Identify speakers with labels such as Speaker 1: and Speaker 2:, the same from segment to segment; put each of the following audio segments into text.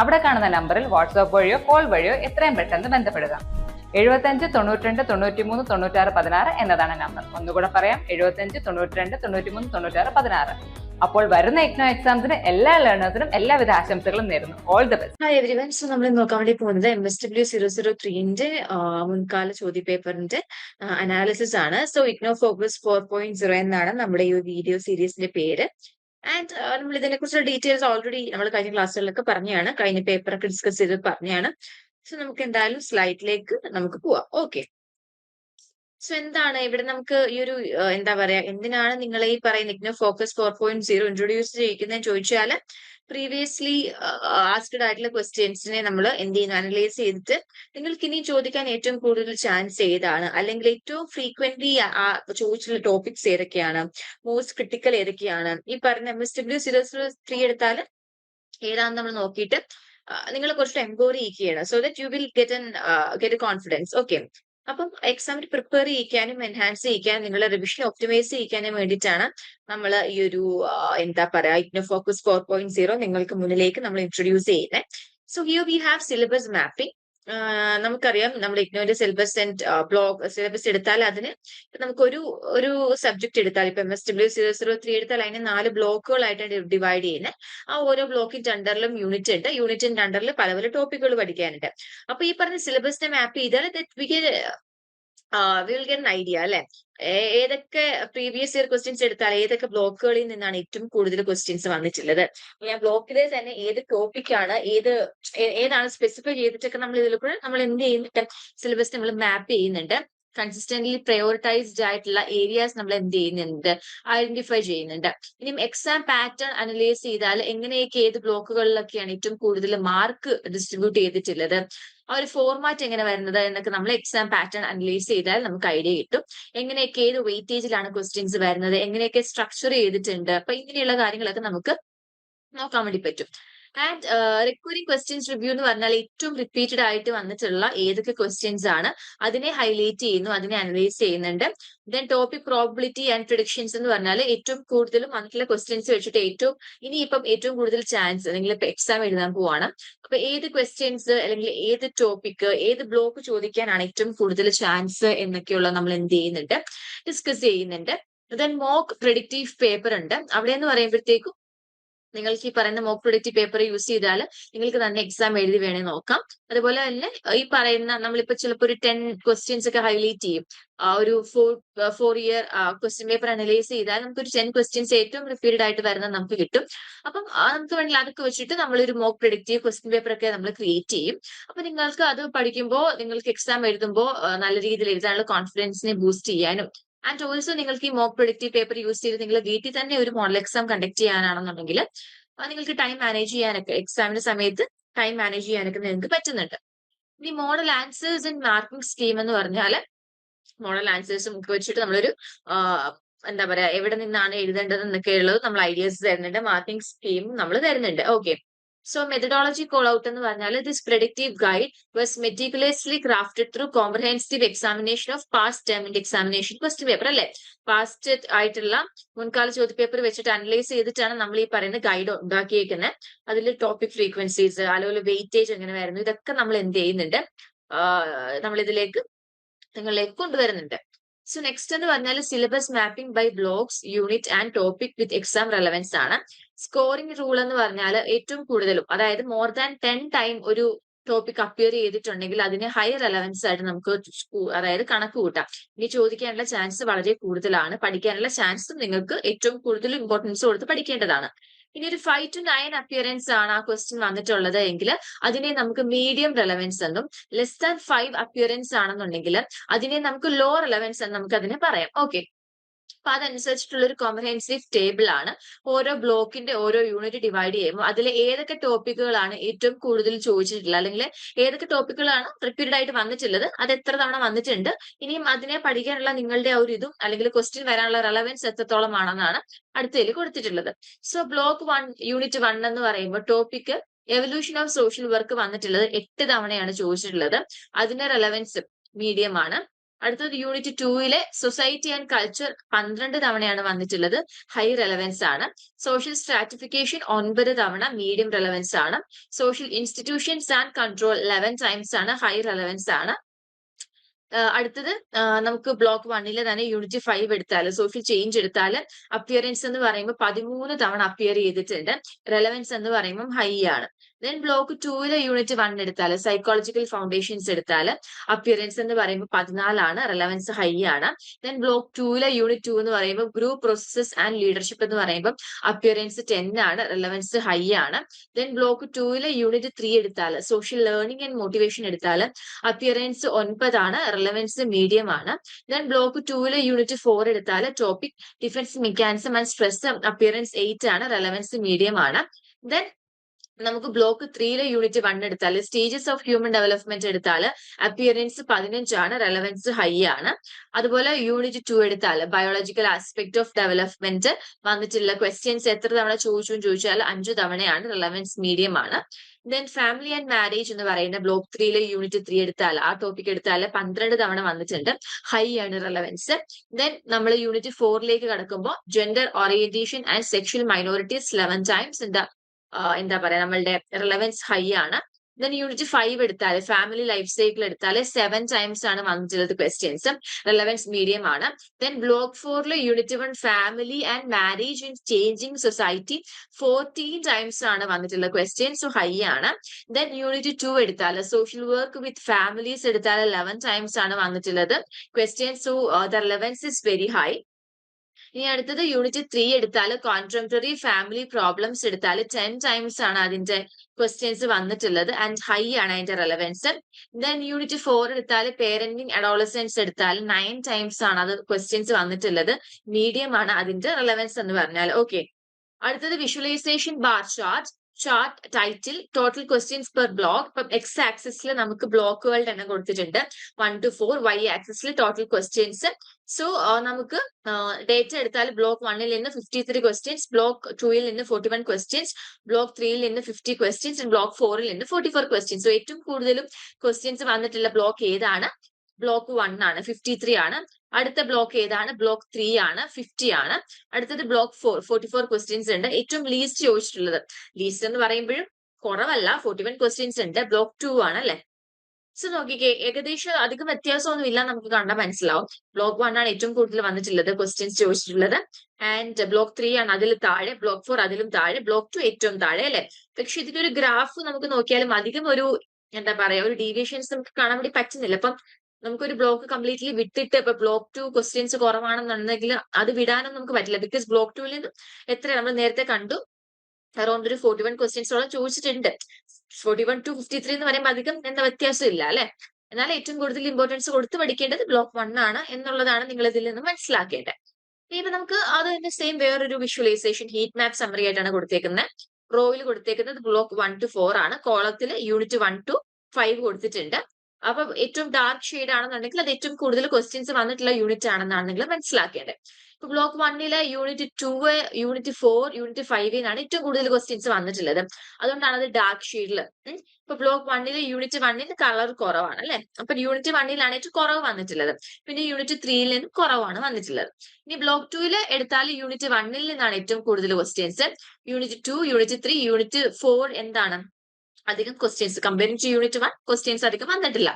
Speaker 1: അവിടെ കാണുന്ന നമ്പറിൽ വാട്സാപ്പ് വഴിയോ കോൾ വഴിയോ എത്രയും പെട്ടെന്ന് ബന്ധപ്പെടുക. എഴുപത്തഞ്ച് തൊണ്ണൂറ്റിരണ്ട് തൊണ്ണൂറ്റിമൂന്ന് തൊണ്ണൂറ്റാറ് പതിനാറ് എന്നതാണ് നമ്പർ. ഒന്നുകൂടെ പറയാം എഴുപത്തഞ്ച് തൊണ്ണൂറ്റിരണ്ട് തൊണ്ണൂറ്റിമൂന്ന് തൊണ്ണൂറ്റാറ് പതിനാറ്. അപ്പോൾ വരുന്ന എക്നോ എക്സാംസിന് എല്ലാ ലേണേഴ്സിനും എല്ലാവിധ ആശംസകളും നേരുന്നു. All the best
Speaker 2: hi everyone so നമ്മൾ നോക്കാൻ വേണ്ടി പോകുന്നത് M S W zero zero ത്രീന്റെ മുൻകാല ചോദ്യ പേപ്പറിന്റെ അനാലിസിസ് ആണ്. So IGNOU focus four point zero എന്നാണ് നമ്മുടെ ഈ വീഡിയോ സീരീസിന്റെ പേര്. ആൻഡ് നമ്മൾ ഇതിനെ കുറിച്ചുള്ള ഡീറ്റെയിൽസ് ഓൾറെഡി നമ്മൾ കഴിഞ്ഞ ക്ലാസ്സുകളിലൊക്കെ പറഞ്ഞാണ്. കഴിഞ്ഞ പേപ്പറൊക്കെ ഡിസ്കസ് ചെയ്ത് പറഞ്ഞാണ്. സോ നമുക്ക് എന്തായാലും സ്ലൈഡിലേക്ക് നമുക്ക് പോവാം. ഓക്കെ സോ എന്താണ്? ഇവിടെ നമുക്ക് ഈ ഒരു എന്താ പറയാ എന്തിനാണ് നിങ്ങൾ ഈ പറയുന്ന IGNOU focus four point zero introduce ചെയ്യിക്കുന്നതെന്ന് ചോദിച്ചാൽ പ്രീവിയസ്ലി ആസ്ക്ഡ് ആയിട്ടുള്ള ക്വസ്റ്റ്യൻസിനെ നമ്മൾ എന്ത് ചെയ്യുന്നു? അനലൈസ് ചെയ്തിട്ട് നിങ്ങൾക്ക് ഇനി ചോദിക്കാൻ ഏറ്റവും കൂടുതൽ ചാൻസ് ഏതാണ്? അല്ലെങ്കിൽ ഏറ്റവും ഫ്രീക്വന്റ് ചോദിച്ചിട്ടുള്ള ടോപ്പിക്സ് ഏതൊക്കെയാണ്? മോസ്റ്റ് ക്രിട്ടിക്കൽ ഏതൊക്കെയാണ്? ഈ പറഞ്ഞ M S W zero zero three എടുത്താൽ ഏതാണെന്ന് നമ്മൾ നോക്കിയിട്ട് നിങ്ങൾ കുറച്ച് enquiry ചെയ്യിക്കുകയാണ് so that you will get and get confidence okay അപ്പം എക്സാമിന് പ്രിപ്പയർ ചെയ്യിക്കാനും എൻഹാൻസ് ചെയ്യിക്കാനും നിങ്ങളെ റിവിഷൻ ഒപ്റ്റിമൈസ് ചെയ്യിക്കാനും വേണ്ടിയിട്ടാണ് നമ്മൾ ഈ ഒരു എന്താ പറയാ IGNOU focus four point zero നിങ്ങൾക്ക് മുന്നിലേക്ക് നമ്മൾ ഇൻട്രൊഡ്യൂസ് ചെയ്യുന്നത് so here we have syllabus mapping നമുക്കറിയാം നമ്മൾ ഇഗ്നോന്റെ സിലബസ് ആൻഡ് ബ്ലോഗ് സിലബസ് എടുത്താൽ അതിന് നമുക്ക് ഒരു സബ്ജക്ട് എടുത്താൽ ഇപ്പൊ M S W zero zero three എടുത്താൽ അതിന് നാല് ബ്ലോക്കുകളായിട്ടാണ് ഡിവൈഡ് ചെയ്യുന്നത് ആ ഓരോ ബ്ലോക്കിന്റെ അണ്ടറിലും യൂണിറ്റ് ഉണ്ട്. യൂണിറ്റിന്റെ അണ്ടറിൽ പല പല ടോപ്പിക്കുകൾ പഠിക്കാനുണ്ട്. അപ്പൊ ഈ പറഞ്ഞ സിലബസിനെ മാപ്പ് ചെയ്താൽ വിൽ ഐഡിയ അല്ലെ? ഏതൊക്കെ പ്രീവിയസ് ഇയർ ക്വസ്റ്റ്യൻസ് എടുത്താൽ ഏതൊക്കെ ബ്ലോക്കുകളിൽ നിന്നാണ് ഏറ്റവും കൂടുതൽ ക്വസ്റ്റ്യൻസ് വന്നിട്ടുള്ളത്? ഞാൻ ബ്ലോക്കിലെ തന്നെ ഏത് ടോപ്പിക്കാണ് ഏത് ഏതാണ് സ്പെസിഫൈ ചെയ്തിട്ടൊക്കെ നമ്മൾ ഇതിൽ കൂടെ നമ്മൾ എന്ത് ചെയ്യുന്നുണ്ട് സിലബസ് നമ്മൾ മാപ്പ് ചെയ്യുന്നുണ്ട്. കൺസിസ്റ്റന്റ്ലി പ്രയോറിറ്റൈസ്ഡ് ആയിട്ടുള്ള ഏരിയാസ് നമ്മൾ എന്ത് ചെയ്യുന്നുണ്ട്? ഐഡന്റിഫൈ ചെയ്യുന്നുണ്ട്. ഇനിയും എക്സാം പാറ്റേൺ അനലൈസ് ചെയ്താൽ എങ്ങനെയൊക്കെ ഏത് ബ്ലോക്കുകളിലൊക്കെയാണ് ഏറ്റവും കൂടുതൽ മാർക്ക് ഡിസ്ട്രിബ്യൂട്ട് ചെയ്തിട്ടുള്ളത്? ആ ഒരു ഫോർമാറ്റ് എങ്ങനെ വരുന്നത് എന്നൊക്കെ നമ്മൾ എക്സാം പാറ്റേൺ അനലൈസ് ചെയ്താൽ നമുക്ക് ഐഡിയ കിട്ടും. എങ്ങനെയൊക്കെ ഏത് വെയിറ്റേജിലാണ് ക്വസ്റ്റ്യൻസ് വരുന്നത്? എങ്ങനെയൊക്കെ സ്ട്രക്ചർ ചെയ്തിട്ടുണ്ട്? അപ്പൊ ഇങ്ങനെയുള്ള കാര്യങ്ങളൊക്കെ നമുക്ക് നോക്കാൻ വേണ്ടി പറ്റും. ആൻഡ് റിക്വയറിംഗ് ക്വസ്റ്റ്യൻസ് റിവ്യൂ എന്ന് പറഞ്ഞാൽ ഏറ്റവും റിപ്പീറ്റഡ് ആയിട്ട് വന്നിട്ടുള്ള ഏതൊക്കെ ക്വസ്റ്റ്യൻസ് ആണ് അതിനെ ഹൈലൈറ്റ് ചെയ്യുന്നു അതിനെ അനലൈസ് ചെയ്യുന്നുണ്ട്. Then topic probability and predictions എന്ന് പറഞ്ഞാൽ ഏറ്റവും കൂടുതലും വന്നിട്ടുള്ള ക്വസ്റ്റ്യൻസ് വെച്ചിട്ട് ഏറ്റവും ഇനി ഇപ്പം ഏറ്റവും കൂടുതൽ ചാൻസ് അല്ലെങ്കിൽ ഇപ്പൊ എക്സാം എഴുതാൻ പോവാണ്. അപ്പൊ ഏത് ക്വസ്റ്റ്യൻസ് അല്ലെങ്കിൽ ഏത് ടോപ്പിക് ഏത് ബ്ലോക്ക് ചോദിക്കാനാണ് ഏറ്റവും കൂടുതൽ ചാൻസ് എന്നൊക്കെയുള്ള നമ്മൾ എന്ത് ചെയ്യുന്നുണ്ട്? ഡിസ്കസ് ചെയ്യുന്നുണ്ട്. ദെൻ മോക്ക് പ്രിഡിക്റ്റീവ് പേപ്പർ ഉണ്ട്. അവിടെ എന്ന് പറയുമ്പോഴത്തേക്കും നിങ്ങൾക്ക് ഈ പറയുന്ന മോക്ക് പ്രൊഡക്റ്റീവ് പേപ്പർ യൂസ് ചെയ്താൽ നിങ്ങൾക്ക് തന്നെ എക്സാം എഴുതി വേണേ നോക്കാം. അതുപോലെ തന്നെ ഈ പറയുന്ന നമ്മളിപ്പോ ചിലപ്പോൾ ഒരു ടെൻ ക്വസ്റ്റ്യൻസ് ഒക്കെ ഹൈലൈറ്റ് ചെയ്യും. ഒരു four four year question paper analyse ചെയ്താൽ നമുക്ക് ഒരു ടെൻ ക്വസ്റ്റ്യൻസ് ഏറ്റവും റിപ്പീറ്റഡ് ആയിട്ട് വരുന്നത് നമുക്ക് കിട്ടും. അപ്പം നമുക്ക് വേണമെങ്കിൽ അതൊക്കെ വെച്ചിട്ട് നമ്മളൊരു മോക്ക് പ്രൊഡക്റ്റീവ് ക്വസ്റ്റ്യൻ പേപ്പർ ഒക്കെ നമ്മൾ ക്രിയേറ്റ് ചെയ്യും. അപ്പൊ നിങ്ങൾക്ക് അത് പഠിക്കുമ്പോൾ നിങ്ങൾക്ക് എക്സാം എഴുതുമ്പോൾ നല്ല രീതിയിൽ എഴുതാനുള്ള കോൺഫിഡൻസിനെ ബൂസ്റ്റ് ചെയ്യാനും ആൻഡ് ഓൾസോ നിങ്ങൾക്ക് ഈ മോക്ക് പ്രൊഡക്റ്റീവ് പേപ്പർ യൂസ് ചെയ്ത് നിങ്ങൾ വീട്ടിൽ തന്നെ ഒരു മോഡൽ എക്സാം കണ്ടക്ട് ചെയ്യാനാണെന്നുണ്ടെങ്കിൽ നിങ്ങൾക്ക് ടൈം മാനേജ് ചെയ്യാനൊക്കെ എക്സാമിന്റെ സമയത്ത് ടൈം മാനേജ് ചെയ്യാനൊക്കെ നിങ്ങൾക്ക് പറ്റുന്നുണ്ട്. ഇനി model answers and marking scheme എന്ന് പറഞ്ഞാൽ മോഡൽ ആൻസേഴ്സും ഒക്കെ വെച്ചിട്ട് നമ്മളൊരു എന്താ പറയാ എവിടെ നിന്നാണ് എഴുതേണ്ടത് എന്നൊക്കെ ഉള്ളത് നമ്മൾ ഐഡിയാസ് തരുന്നുണ്ട്. മാർക്കിംഗ് സ്കീം നമ്മൾ തരുന്നുണ്ട്. Okay so methodology call out എന്ന് പറഞ്ഞാൽ this productive guide was meticulously crafted through comprehensive examination of past ടേമിന്റെ examination question paper അല്ലെ? പാസ്റ്റ് ആയിട്ടുള്ള മുൻകാല ചോദ്യപേപ്പർ വെച്ചിട്ട് അനലൈസ് ചെയ്തിട്ടാണ് നമ്മൾ ഈ പറയുന്ന ഗൈഡ് ഉണ്ടാക്കിയേക്കുന്നത് അതിൽ ടോപ്പിക് ഫ്രീക്വൻസീസ് അതുപോലെ വെയിറ്റേജ് എങ്ങനെ വരുന്നു ഇതൊക്കെ നമ്മൾ എന്ത് ചെയ്യുന്നുണ്ട്? നമ്മൾ ഇതിലേക്ക് നിങ്ങളിലേക്ക് കൊണ്ടുവരുന്നുണ്ട്. സോ നെക്സ്റ്റ് എന്ന് പറഞ്ഞാൽ syllabus mapping by blocks unit and topic with exam relevance ആണ്. സ്കോറിംഗ് റൂൾ എന്ന് പറഞ്ഞാൽ ഏറ്റവും കൂടുതലും അതായത് മോർ ദാൻ ടെൻ ടൈം ഒരു ടോപ്പിക് അപ്പിയർ ചെയ്തിട്ടുണ്ടെങ്കിൽ അതിന് ഹൈ റെലവൻസ് ആയിട്ട് നമുക്ക് അതായത് കണക്ക് കൂട്ടാം. ഇനി ചോദിക്കാനുള്ള ചാൻസ് വളരെ കൂടുതലാണ്. പഠിക്കാനുള്ള ചാൻസും നിങ്ങൾക്ക് ഏറ്റവും കൂടുതൽ ഇമ്പോർട്ടൻസ് കൊടുത്ത് പഠിക്കേണ്ടതാണ്. ഇനി ഒരു ഫൈവ് ടു നയൻ അപ്പിയറൻസ് ആണ് ആ ക്വസ്റ്റ്യൻ വന്നിട്ടുള്ളത് എങ്കിൽ അതിനെ നമുക്ക് മീഡിയം റെലവൻസ് എന്നും ലെസ് ദാൻ ഫൈവ് അപ്പിയറൻസ് ആണെന്നുണ്ടെങ്കിൽ അതിനെ നമുക്ക് ലോ റെലവൻസ് എന്ന് നമുക്ക് അതിനെ പറയാം. ഓക്കെ അപ്പൊ അതനുസരിച്ചിട്ടുള്ള ഒരു കോംപ്രഹെൻസീവ് ടേബിൾ ആണ്. ഓരോ ബ്ലോക്കിന്റെ ഓരോ യൂണിറ്റ് ഡിവൈഡ് ചെയ്യുമ്പോൾ അതിൽ ഏതൊക്കെ ടോപ്പിക്കുകളാണ് ഏറ്റവും കൂടുതൽ ചോദിച്ചിട്ടുള്ളത്? അല്ലെങ്കിൽ ഏതൊക്കെ ടോപ്പിക്കുകളാണ് റിപ്പീറ്റഡ് ആയിട്ട് വന്നിട്ടുള്ളത്? അത് എത്ര തവണ വന്നിട്ടുണ്ട്? ഇനിയും അതിനെ പഠിക്കാനുള്ള നിങ്ങളുടെ ആ ഒരു ഇതും അല്ലെങ്കിൽ ക്വസ്റ്റ്യൻ വരാനുള്ള റെലവൻസ് എത്രത്തോളം ആണെന്നാണ് അടുത്തതിൽ കൊടുത്തിട്ടുള്ളത്. So block one unit one എന്ന് പറയുമ്പോൾ topic evolution of social work വന്നിട്ടുള്ളത് എട്ട് തവണയാണ് ചോദിച്ചിട്ടുള്ളത്. അതിന്റെ റെലവൻസ് മീഡിയമാണ് അടുത്തത് യൂണിറ്റ് ടൂയിലെ സൊസൈറ്റി ആൻഡ് കൾച്ചർ പന്ത്രണ്ട് തവണയാണ് വന്നിട്ടുള്ളത്. ഹൈ റെലവൻസ് ആണ്. സോഷ്യൽ സ്ട്രാറ്റിഫിക്കേഷൻ ഒൻപത് തവണ മീഡിയം റെലവൻസ് ആണ്. Social institutions and control eleven times ആണ് ഹൈ റെലവൻസ് ആണ്. അടുത്തത് നമുക്ക് ബ്ലോക്ക് വണ്ണിൽ തന്നെ യൂണിറ്റ് ഫൈവ് എടുത്താൽ സോഷ്യൽ ചേഞ്ച് എടുത്താൽ അപ്പിയറൻസ് എന്ന് പറയുമ്പോൾ പതിമൂന്ന് തവണ അപ്പിയർ ചെയ്തിട്ടുണ്ട്. റെലവൻസ് എന്ന് പറയുമ്പോൾ ഹൈ ആണ്. ദെൻ ബ്ലോക്ക് ടൂവിലെ യൂണിറ്റ് വൺ എടുത്താൽ സൈക്കോളജിക്കൽ ഫൗണ്ടേഷൻസ് എടുത്താൽ അപ്പിയറൻസ് എന്ന് പറയുമ്പോൾ പതിനാലാണ് റിലവൻസ് ഹൈ ആണ്. ദെൻ ബ്ലോക്ക് ടൂവിലെ യൂണിറ്റ് ടു എന്ന് പറയുമ്പോൾ ഗ്രൂപ്പ് പ്രോസസ്സസ് ആൻഡ് ലീഡർഷിപ്പ് എന്ന് പറയുമ്പോൾ അപ്പിയറൻസ് ടെൻ ആണ് റിലവൻസ് ഹൈ ആണ്. ദെൻ ബ്ലോക്ക് ടൂവിലെ യൂണിറ്റ് ത്രീ എടുത്താൽ സോഷ്യൽ ലേണിംഗ് ആൻഡ് മോട്ടിവേഷൻ എടുത്താൽ അപ്പിയറൻസ് ഒൻപതാണ് റിലവൻസ് മീഡിയം ആണ്. ദെൻ ബ്ലോക്ക് ടൂവിലെ യൂണിറ്റ് ഫോർ എടുത്താൽ topic defence mechanism and stress appearance eight ആണ് റെലവൻസ് മീഡിയം ആണ്. ദെൻ നമുക്ക് ബ്ലോക്ക് ത്രീയിലെ യൂണിറ്റ് വൺ എടുത്താൽ സ്റ്റേജസ് ഓഫ് ഹ്യൂമൻ ഡെവലപ്മെന്റ് എടുത്താൽ അപ്പിയറൻസ് പതിനഞ്ചാണ് റെലവൻസ് ഹൈ ആണ്. അതുപോലെ യൂണിറ്റ് ടു എടുത്താൽ ബയോളജിക്കൽ ആസ്പെക്ട് ഓഫ് ഡെവലപ്മെന്റ് വന്നിട്ടുള്ള ക്വസ്റ്റ്യൻസ് എത്ര തവണ ചോദിച്ചു ചോദിച്ചാൽ അഞ്ചു തവണയാണ് റെലവൻസ് മീഡിയം ആണ്. ദെൻ ഫാമിലി ആൻഡ് മാരേജ് എന്ന് പറയുന്ന ബ്ലോക്ക് ത്രീയിലെ യൂണിറ്റ് ത്രീ എടുത്താൽ ആ ടോപ്പിക് എടുത്താൽ പന്ത്രണ്ട് തവണ വന്നിട്ടുണ്ട് ഹൈ ആണ് റെലവൻസ് ദെൻ നമ്മൾ യൂണിറ്റ് ഫോറിലേക്ക് കടക്കുമ്പോൾ gender orientation and sexual minorities eleven times in ah എന്താ പറയാ നമ്മളുടെ റിലവൻസ് ഹൈ ആണ്. ദെൻ യൂണിറ്റ് ഫൈവ് എടുത്താൽ ഫാമിലി ലൈഫ് സൈക്കിൾ എടുത്താൽ സെവൻ ടൈംസ് ആണ് വന്നിട്ടുള്ളത് ക്വസ്റ്റ്യൻസ് റിലവൻസ് മീഡിയം ആണ്. ദെൻ ബ്ലോക്ക് ഫോറിൽ unit one family and marriage in changing society fourteen times ആണ് വന്നിട്ടുള്ള ക്വസ്റ്റ്യൻസ് ഹൈ ആണ്. ദെൻ യൂണിറ്റ് ടു എടുത്താൽ സോഷ്യൽ വർക്ക് വിത്ത് ഫാമിലീസ് എടുത്താൽ ലെവൻ ടൈംസ് ആണ് വന്നിട്ടുള്ളത് questions so the relevance is very high ഇനി അടുത്തത് യൂണിറ്റ് ത്രീ എടുത്താൽ കോൺട്രംപററി ഫാമിലി പ്രോബ്ലംസ് എടുത്താൽ ടെൻ ടൈംസ് ആണ് അതിന്റെ ക്വസ്റ്റ്യൻസ് വന്നിട്ടുള്ളത് ആൻഡ് ഹൈ ആണ് അതിന്റെ റെലവൻസ് ദെൻ യൂണിറ്റ് ഫോർ എടുത്താൽ പേരന്റിങ് അഡോളസൻസ് എടുത്താൽ നയൻ ടൈംസ് ആണ് അത് ക്വസ്റ്റ്യൻസ് വന്നിട്ടുള്ളത്. മീഡിയം ആണ് അതിന്റെ റെലവൻസ് എന്ന് പറഞ്ഞാൽ ഓക്കെ അടുത്തത് visualisation bar chart chart title total questions per block ഇപ്പം എക്സ് ആക്സിസിൽ നമുക്ക് ബ്ലോക്കുകളുടെ എണ്ണം കൊടുത്തിട്ടുണ്ട്. വൺ ടു ഫോർ വൈ ആക്സിസിൽ ടോട്ടൽ ക്വസ്റ്റ്യൻസ് സോ നമുക്ക് ഡേറ്റ എടുത്താൽ ബ്ലോക്ക് വണ്ണിൽ നിന്ന് ഫിഫ്റ്റി ത്രീ ക്വസ്റ്റ്യൻസ് ബ്ലോക്ക് ടൂയിൽ നിന്ന് ഫോർട്ടി വൺ ക്വസ്റ്റ്യൻസ് ബ്ലോക്ക് ത്രീയിൽ നിന്ന് ഫിഫ്റ്റി ക്വസ്റ്റ്യൻസ് ബ്ലോക്ക് ഫോറിൽ നിന്ന് ഫോർട്ടി ഫോർ ക്വസ്റ്റ്യൻസ് സോ ഏറ്റവും കൂടുതലും ക്വസ്റ്റ്യൻസ് വന്നിട്ടുള്ള ബ്ലോക്ക് ഏതാണ്? ബ്ലോക്ക് വൺ ആണ് ഫിഫ്റ്റി ത്രീ ആണ്. അടുത്ത ബ്ലോക്ക് ഏതാണ്? ബ്ലോക്ക് ത്രീ ആണ് ഫിഫ്റ്റി ആണ്. അടുത്തത് block four forty four questions ഉണ്ട്. ഏറ്റവും ലീസ്റ്റ് ചോദിച്ചിട്ടുള്ളത്. ലീസ്റ്റ് എന്ന് പറയുമ്പോഴും കുറവല്ല ഫോർട്ടി വൺ ക്വസ്റ്റ്യൻസ് ഉണ്ട്. ബ്ലോക്ക് ടു ആണ് അല്ലെ? സോ നോക്കിക്കേ ഏകദേശം അധികം വ്യത്യാസമൊന്നും ഇല്ല നമുക്ക് കണ്ടാൽ മനസ്സിലാവും. ബ്ലോക്ക് വൺ ആണ് ഏറ്റവും കൂടുതൽ വന്നിട്ടുള്ളത് ക്വസ്റ്റ്യൻസ് ചോദിച്ചിട്ടുള്ളത്. ആൻഡ് ബ്ലോക്ക് ത്രീ ആണ് അതിൽ താഴെ ബ്ലോക്ക് ഫോർ അതിലും താഴെ ബ്ലോക്ക് ടു ഏറ്റവും താഴെ അല്ലെ? പക്ഷെ ഇതിന്റെ ഒരു ഗ്രാഫ് നമുക്ക് നോക്കിയാലും അധികം ഒരു എന്താ പറയാ ഒരു ഡീവിയേഷൻസ് നമുക്ക് കാണാൻ വേണ്ടി പറ്റുന്നില്ല. അപ്പം നമുക്കൊരു ബ്ലോക്ക് കംപ്ലീറ്റ്ലി വിട്ടിട്ട് ഇപ്പൊ ബ്ലോക്ക് ടു ക്വസ്റ്റ്യൻസ് കുറവാണെന്നുണ്ടെങ്കിൽ അത് വിടാനും നമുക്ക് പറ്റില്ല. ബിക്കോസ് ബ്ലോക്ക് ടുവിൽ നിന്ന് എത്ര നമ്മൾ നേരത്തെ കണ്ടു? അറൌണ്ട് ഒരു ഫോർട്ടി വൺ ക്വസ്റ്റ്യൻസോളം ചോദിച്ചിട്ടുണ്ട്. Forty one two fifty three എന്ന് പറയുമ്പോൾ അധികം എന്താ വ്യത്യാസം ഇല്ല അല്ലെ? എന്നാൽ ഏറ്റവും കൂടുതൽ ഇമ്പോർട്ടൻസ് കൊടുത്ത് പഠിക്കേണ്ടത് ബ്ലോക്ക് വൺ ആണ് എന്നുള്ളതാണ് നിങ്ങൾ ഇതിൽ നിന്ന് മനസ്സിലാക്കേണ്ടത്. ഇപ്പൊ നമുക്ക് അത് തന്നെ സെയിം വേറൊരു വിഷ്വലൈസേഷൻ ഹീറ്റ് മാപ്പ് സമ്മറി ആയിട്ടാണ് കൊടുത്തേക്കുന്നത്. റോയിൽ കൊടുത്തേക്കുന്നത് ബ്ലോക്ക് വൺ ടു ഫോർ ആണ്. കോളത്തിൽ യൂണിറ്റ് വൺ ടു ഫൈവ് കൊടുത്തിട്ടുണ്ട്. അപ്പൊ ഏറ്റവും ഡാർക്ക് ഷെയ്ഡ് ആണെന്നുണ്ടെങ്കിൽ അത് ഏറ്റവും കൂടുതൽ ക്വസ്റ്റ്യൻസ് വന്നിട്ടുള്ള യൂണിറ്റ് ആണെന്നാണ് നിങ്ങൾ മനസ്സിലാക്കേണ്ടത്. ഇപ്പൊ ബ്ലോക്ക് വണ്ണിലെ unit two unit four unit ഫൈവിനാണ് ഏറ്റവും കൂടുതൽ ക്വസ്റ്റ്യൻസ് വന്നിട്ടുള്ളത്. അതുകൊണ്ടാണ് അത് ഡാർക്ക് ഷെയ്ഡിൽ ഇപ്പൊ ബ്ലോക്ക് വണ്ണിലെ യൂണിറ്റ് വണ്ണിൽ കളർ കുറവാണ് അല്ലെ? അപ്പൊ യൂണിറ്റ് വണ്ണിലാണ് ഏറ്റവും കുറവ് വന്നിട്ടുള്ളത്. പിന്നെ യൂണിറ്റ് ത്രീയിൽ നിന്നും കുറവാണ് വന്നിട്ടുള്ളത്. ഇനി ബ്ലോക്ക് ടൂവിൽ എടുത്താൽ യൂണിറ്റ് വണ്ണിൽ നിന്നാണ് ഏറ്റവും കൂടുതൽ questions unit two unit three unit four എന്താണ്? അധികം questions comparing to unit one questions അധികം വന്നിട്ടില്ല.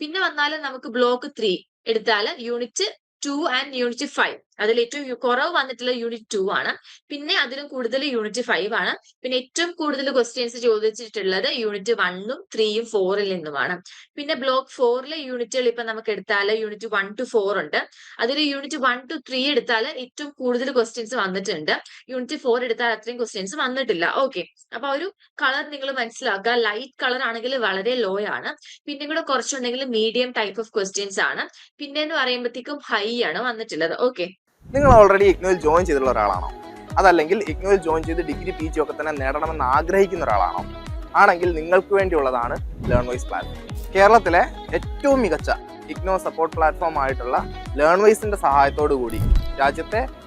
Speaker 2: പിന്നെ വന്നാൽ നമുക്ക് ബ്ലോക്ക് ത്രീ എടുത്താൽ unit two and unit five അതിൽ ഏറ്റവും കുറവ് വന്നിട്ടുള്ള യൂണിറ്റ് ടു ആണ്. പിന്നെ അതിലും കൂടുതൽ യൂണിറ്റ് ഫൈവ് ആണ്. പിന്നെ ഏറ്റവും കൂടുതൽ ക്വസ്റ്റ്യൻസ് ചോദിച്ചിട്ടുള്ളത് യൂണിറ്റ് വണ്ണും ത്രീയും ഫോറിൽ നിന്നുമാണ്. പിന്നെ ബ്ലോക്ക് ഫോറിലെ യൂണിറ്റുകൾ ഇപ്പൊ നമുക്ക് എടുത്താൽ യൂണിറ്റ് വൺ ടു ഫോർ ഉണ്ട്. അതിൽ യൂണിറ്റ് വൺ ടു ത്രീ എടുത്താൽ ഏറ്റവും കൂടുതൽ ക്വസ്റ്റ്യൻസ് വന്നിട്ടുണ്ട്. യൂണിറ്റ് ഫോർ എടുത്താൽ അത്രയും ക്വസ്റ്റ്യൻസ് വന്നിട്ടില്ല. ഓക്കെ അപ്പൊ ഒരു കളർ നിങ്ങൾ മനസ്സിലാക്കുക. ലൈറ്റ് കളർ ആണെങ്കിൽ വളരെ ലോ ആണ്. പിന്നെ കൂടെ കുറച്ചുണ്ടെങ്കിൽ മീഡിയം ടൈപ്പ് ഓഫ് ക്വസ്റ്റ്യൻസ് ആണ്. പിന്നെ എന്ന് പറയുമ്പോഴത്തേക്കും ഹൈ ആണ് വന്നിട്ടുള്ളത്. ഓക്കെ
Speaker 3: നിങ്ങൾ ഓൾറെഡി ഇഗ്നോയിൽ ജോയിൻ ചെയ്തിട്ടുള്ള ഒരാളാണോ? അതല്ലെങ്കിൽ ഇഗ്നോയിൽ ജോയിൻ ചെയ്ത് ഡിഗ്രി പി ജി ഒക്കെ തന്നെ നേടണമെന്ന് ആഗ്രഹിക്കുന്ന ഒരാളാണോ? ആണെങ്കിൽ നിങ്ങൾക്ക് വേണ്ടിയുള്ളതാണ് ലേൺ വൈസ് പ്ലാറ്റ്ഫോം കേരളത്തിലെ ഏറ്റവും മികച്ച ഇഗ്നോ സപ്പോർട്ട് പ്ലാറ്റ്ഫോം ആയിട്ടുള്ള ലേൺ വൈസിന്റെ സഹായത്തോടു കൂടി രാജ്യത്തെ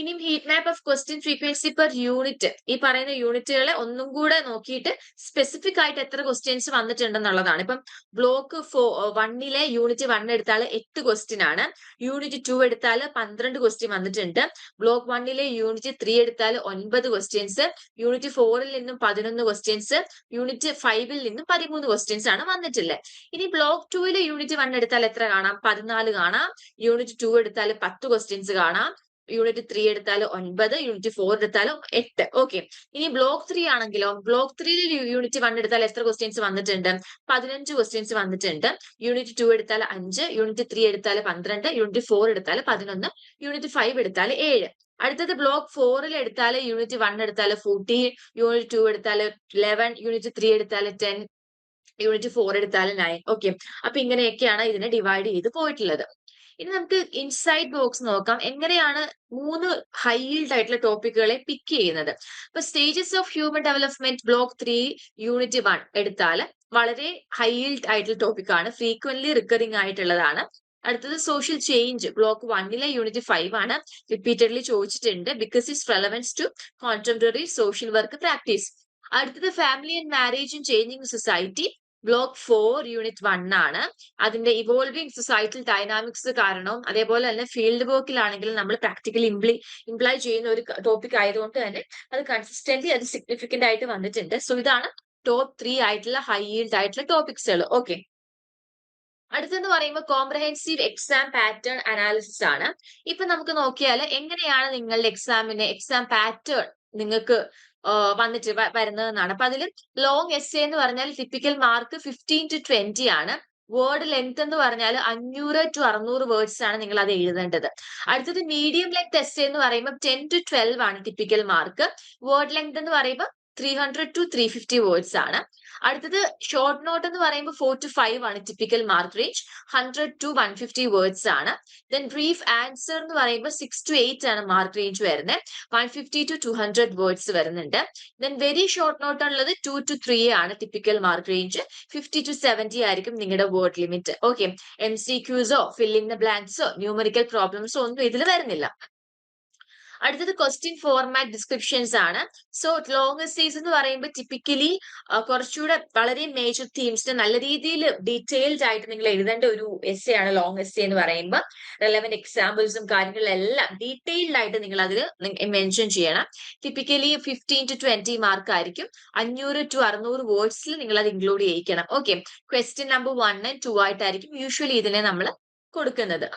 Speaker 2: ഇനിയും heat map of question frequency per unit ഈ പറയുന്ന യൂണിറ്റുകളെ ഒന്നും കൂടെ നോക്കിയിട്ട് സ്പെസിഫിക് ആയിട്ട് എത്ര ക്വസ്റ്റ്യൻസ് വന്നിട്ടുണ്ടെന്നുള്ളതാണ്. ഇപ്പം ബ്ലോക്ക് ഫോ വണ്ണിലെ യൂണിറ്റ് വൺ എടുത്താൽ എട്ട് ക്വസ്റ്റ്യൻ ആണ്. യൂണിറ്റ് ടു എടുത്താൽ പന്ത്രണ്ട് ക്വസ്റ്റ്യൻ വന്നിട്ടുണ്ട്. ബ്ലോക്ക് വണ്ണിലെ യൂണിറ്റ് ത്രീ എടുത്താൽ ഒൻപത് ക്വസ്റ്റ്യൻസ് യൂണിറ്റ് ഫോറിൽ നിന്നും പതിനൊന്ന് ക്വസ്റ്റ്യൻസ് യൂണിറ്റ് ഫൈവിൽ നിന്നും പതിമൂന്ന് ക്വസ്റ്റ്യൻസ് ആണ് വന്നിട്ടുള്ളത്. ഇനി ബ്ലോക്ക് ടുവിലെ യൂണിറ്റ് വൺ എടുത്താൽ എത്ര കാണാം? പതിനാല് കാണാം. യൂണിറ്റ് ടു എടുത്താൽ പത്ത് ക്വസ്റ്റ്യൻസ് കാണാം. യൂണിറ്റ് ത്രീ എടുത്താൽ ഒൻപത് യൂണിറ്റ് ഫോർ എടുത്താലോ എട്ട്. ഓക്കെ ഇനി ബ്ലോക്ക് ത്രീ ആണെങ്കിലോ ബ്ലോക്ക് ത്രീയിൽ യൂണിറ്റ് വൺ എടുത്താൽ എത്ര ക്വസ്റ്റ്യൻസ് വന്നിട്ടുണ്ട്? പതിനഞ്ച് ക്വസ്റ്റ്യൻസ് വന്നിട്ടുണ്ട്. യൂണിറ്റ് ടു എടുത്താൽ അഞ്ച് യൂണിറ്റ് ത്രീ എടുത്താൽ പന്ത്രണ്ട് യൂണിറ്റ് ഫോർ എടുത്താൽ പതിനൊന്ന് യൂണിറ്റ് ഫൈവ് എടുത്താൽ ഏഴ്. അടുത്തത് ബ്ലോക്ക് ഫോറിൽ എടുത്താൽ യൂണിറ്റ് വൺ എടുത്താൽ ഫോർട്ടീൻ യൂണിറ്റ് ടു എടുത്താൽ ലെവൻ യൂണിറ്റ് ത്രീ എടുത്താൽ ടെൻ യൂണിറ്റ് ഫോർ എടുത്താൽ നയൻ ഓക്കെ അപ്പൊ ഇങ്ങനെയൊക്കെയാണ് ഇതിനെ ഡിവൈഡ് ചെയ്ത് പോയിട്ടുള്ളത്. ഇനി നമുക്ക് ഇൻസൈഡ് ബോക്സ് നോക്കാം. എങ്ങനെയാണ് മൂന്ന് ഹൈൽഡ് ആയിട്ടുള്ള ടോപ്പിക്കുകളെ പിക്ക് ചെയ്യുന്നത്? അപ്പൊ stages of human development block three unit one എടുത്താൽ വളരെ ഹൈൽഡ് ആയിട്ടുള്ള ടോപ്പിക്കാണ് ഫ്രീക്വന്റ്ലി റിക്കറിംഗ് ആയിട്ടുള്ളതാണ്. അടുത്തത് സോഷ്യൽ ചേഞ്ച് ബ്ലോക്ക് വണ്ണിലെ യൂണിറ്റ് ഫൈവ് ആണ്. റിപ്പീറ്റഡ്ലി ചോദിച്ചിട്ടുണ്ട്. Because its relevance to contemporary social work practice അടുത്തത് family and മാരേജും changing society block four unit one ആണ്. അതിന്റെ ഇവോൾവിംഗ് സൊസൈറ്റൽ ഡൈനാമിക്സ് കാരണവും അതേപോലെ തന്നെ ഫീൽഡ് വർക്കിലാണെങ്കിൽ നമ്മൾ പ്രാക്ടിക്കലി ഇംപ്ലി ഇംപ്ലൈ ചെയ്യുന്ന ഒരു ടോപ്പിക് ആയതുകൊണ്ട് തന്നെ അത് കൺസിസ്റ്റന്റ് അത് സിഗ്നിഫിക്കന്റ് ആയിട്ട് വന്നിട്ടുണ്ട്. സോ ഇതാണ് ടോപ്പ് ത്രീ ആയിട്ടുള്ള ഹൈ ഈൽഡ് ആയിട്ടുള്ള ടോപ്പിക്സുകൾ. ഓക്കെ. അടുത്തെന്ന് പറയുമ്പോൾ കോംപ്രഹെൻസീവ് എക്സാം പാറ്റേൺ അനാലിസിസ് ആണ്. ഇപ്പൊ നമുക്ക് നോക്കിയാൽ എങ്ങനെയാണ് നിങ്ങളുടെ എക്സാമിനെ എക്സാം പാറ്റേൺ നിങ്ങൾക്ക് വന്നിട്ട് വരുന്നതെന്നാണ്. അപ്പൊ അതിൽ ലോങ് എസ് എന്ന് പറഞ്ഞാൽ typical mark fifteen to twenty ആണ്. വേർഡ് ലെങ്ത് എന്ന് പറഞ്ഞാൽ അഞ്ഞൂറ് ടു അറുന്നൂറ് വേർഡ്സ് ആണ് നിങ്ങൾ അത് എഴുതേണ്ടത്. അടുത്തത് മീഡിയം ലെങ്ത് എസ് എന്ന് പറയുമ്പോൾ ടെൻ ടു ട്വൽവ് ആണ് ടിപ്പിക്കൽ മാർക്ക് വേർഡ് ലെങ്ത് എന്ന് പറയുമ്പോൾ three hundred to three fifty words ആണ്. അടുത്തത് ഷോർട്ട് നോട്ട് എന്ന് പറയുമ്പോൾ ഫോർ ടു ഫൈവ് ആണ് typical mark range hundred to one fifty words ആണ്. ദെൻ ബ്രീഫ് ആൻസർ എന്ന് പറയുമ്പോൾ സിക്സ് ടു എയ്റ്റ് ആണ് മാർക്ക് റേഞ്ച് വരുന്നത്. One fifty to two hundred words വരുന്നുണ്ട്. ദെൻ വെരി ഷോർട്ട് നോട്ട് ഉള്ളത് ടു ടു ത്രീ ആണ് typical mark range fifty to seventy ആയിരിക്കും നിങ്ങളുടെ word limit okay M C ക്യൂസോ filling the ബ്ലാങ്ക്സോ numerical പ്രോബ്ലംസോ ഒന്നും ഇതിൽ വരുന്നില്ല. അടുത്തത് ക്വസ്റ്റ്യൻ ഫോർമാറ്റ് ഡിസ്ക്രിപ്ഷൻസ് ആണ്. സോ ലോങ് എസ്റ്റേസ് എന്ന് പറയുമ്പോൾ ടിപ്പിക്കലി കുറച്ചുകൂടെ വളരെ മേജർ തീംസിന് നല്ല രീതിയിൽ ഡീറ്റെയിൽഡ് ആയിട്ട് നിങ്ങൾ എഴുതേണ്ട ഒരു എസ്സേ ആണ് ലോങ് എസ്സേ എന്ന് പറയുമ്പോൾ റെലവെന്റ് എക്സാമ്പിൾസും കാര്യങ്ങളെല്ലാം ഡീറ്റെയിൽഡ് ആയിട്ട് നിങ്ങൾ അതിൽ മെൻഷൻ ചെയ്യണം. Typically fifteen to twenty mark ആയിരിക്കും. അഞ്ഞൂറ് ടു അറുന്നൂറ് വേർഡ്സിൽ നിങ്ങൾ അത് include ചെയ്യിക്കണം. Okay question number one and two ആയിട്ടായിരിക്കും യൂഷ്വലി ഇതിനെ നമ്മൾ കൊടുക്കുന്നത്.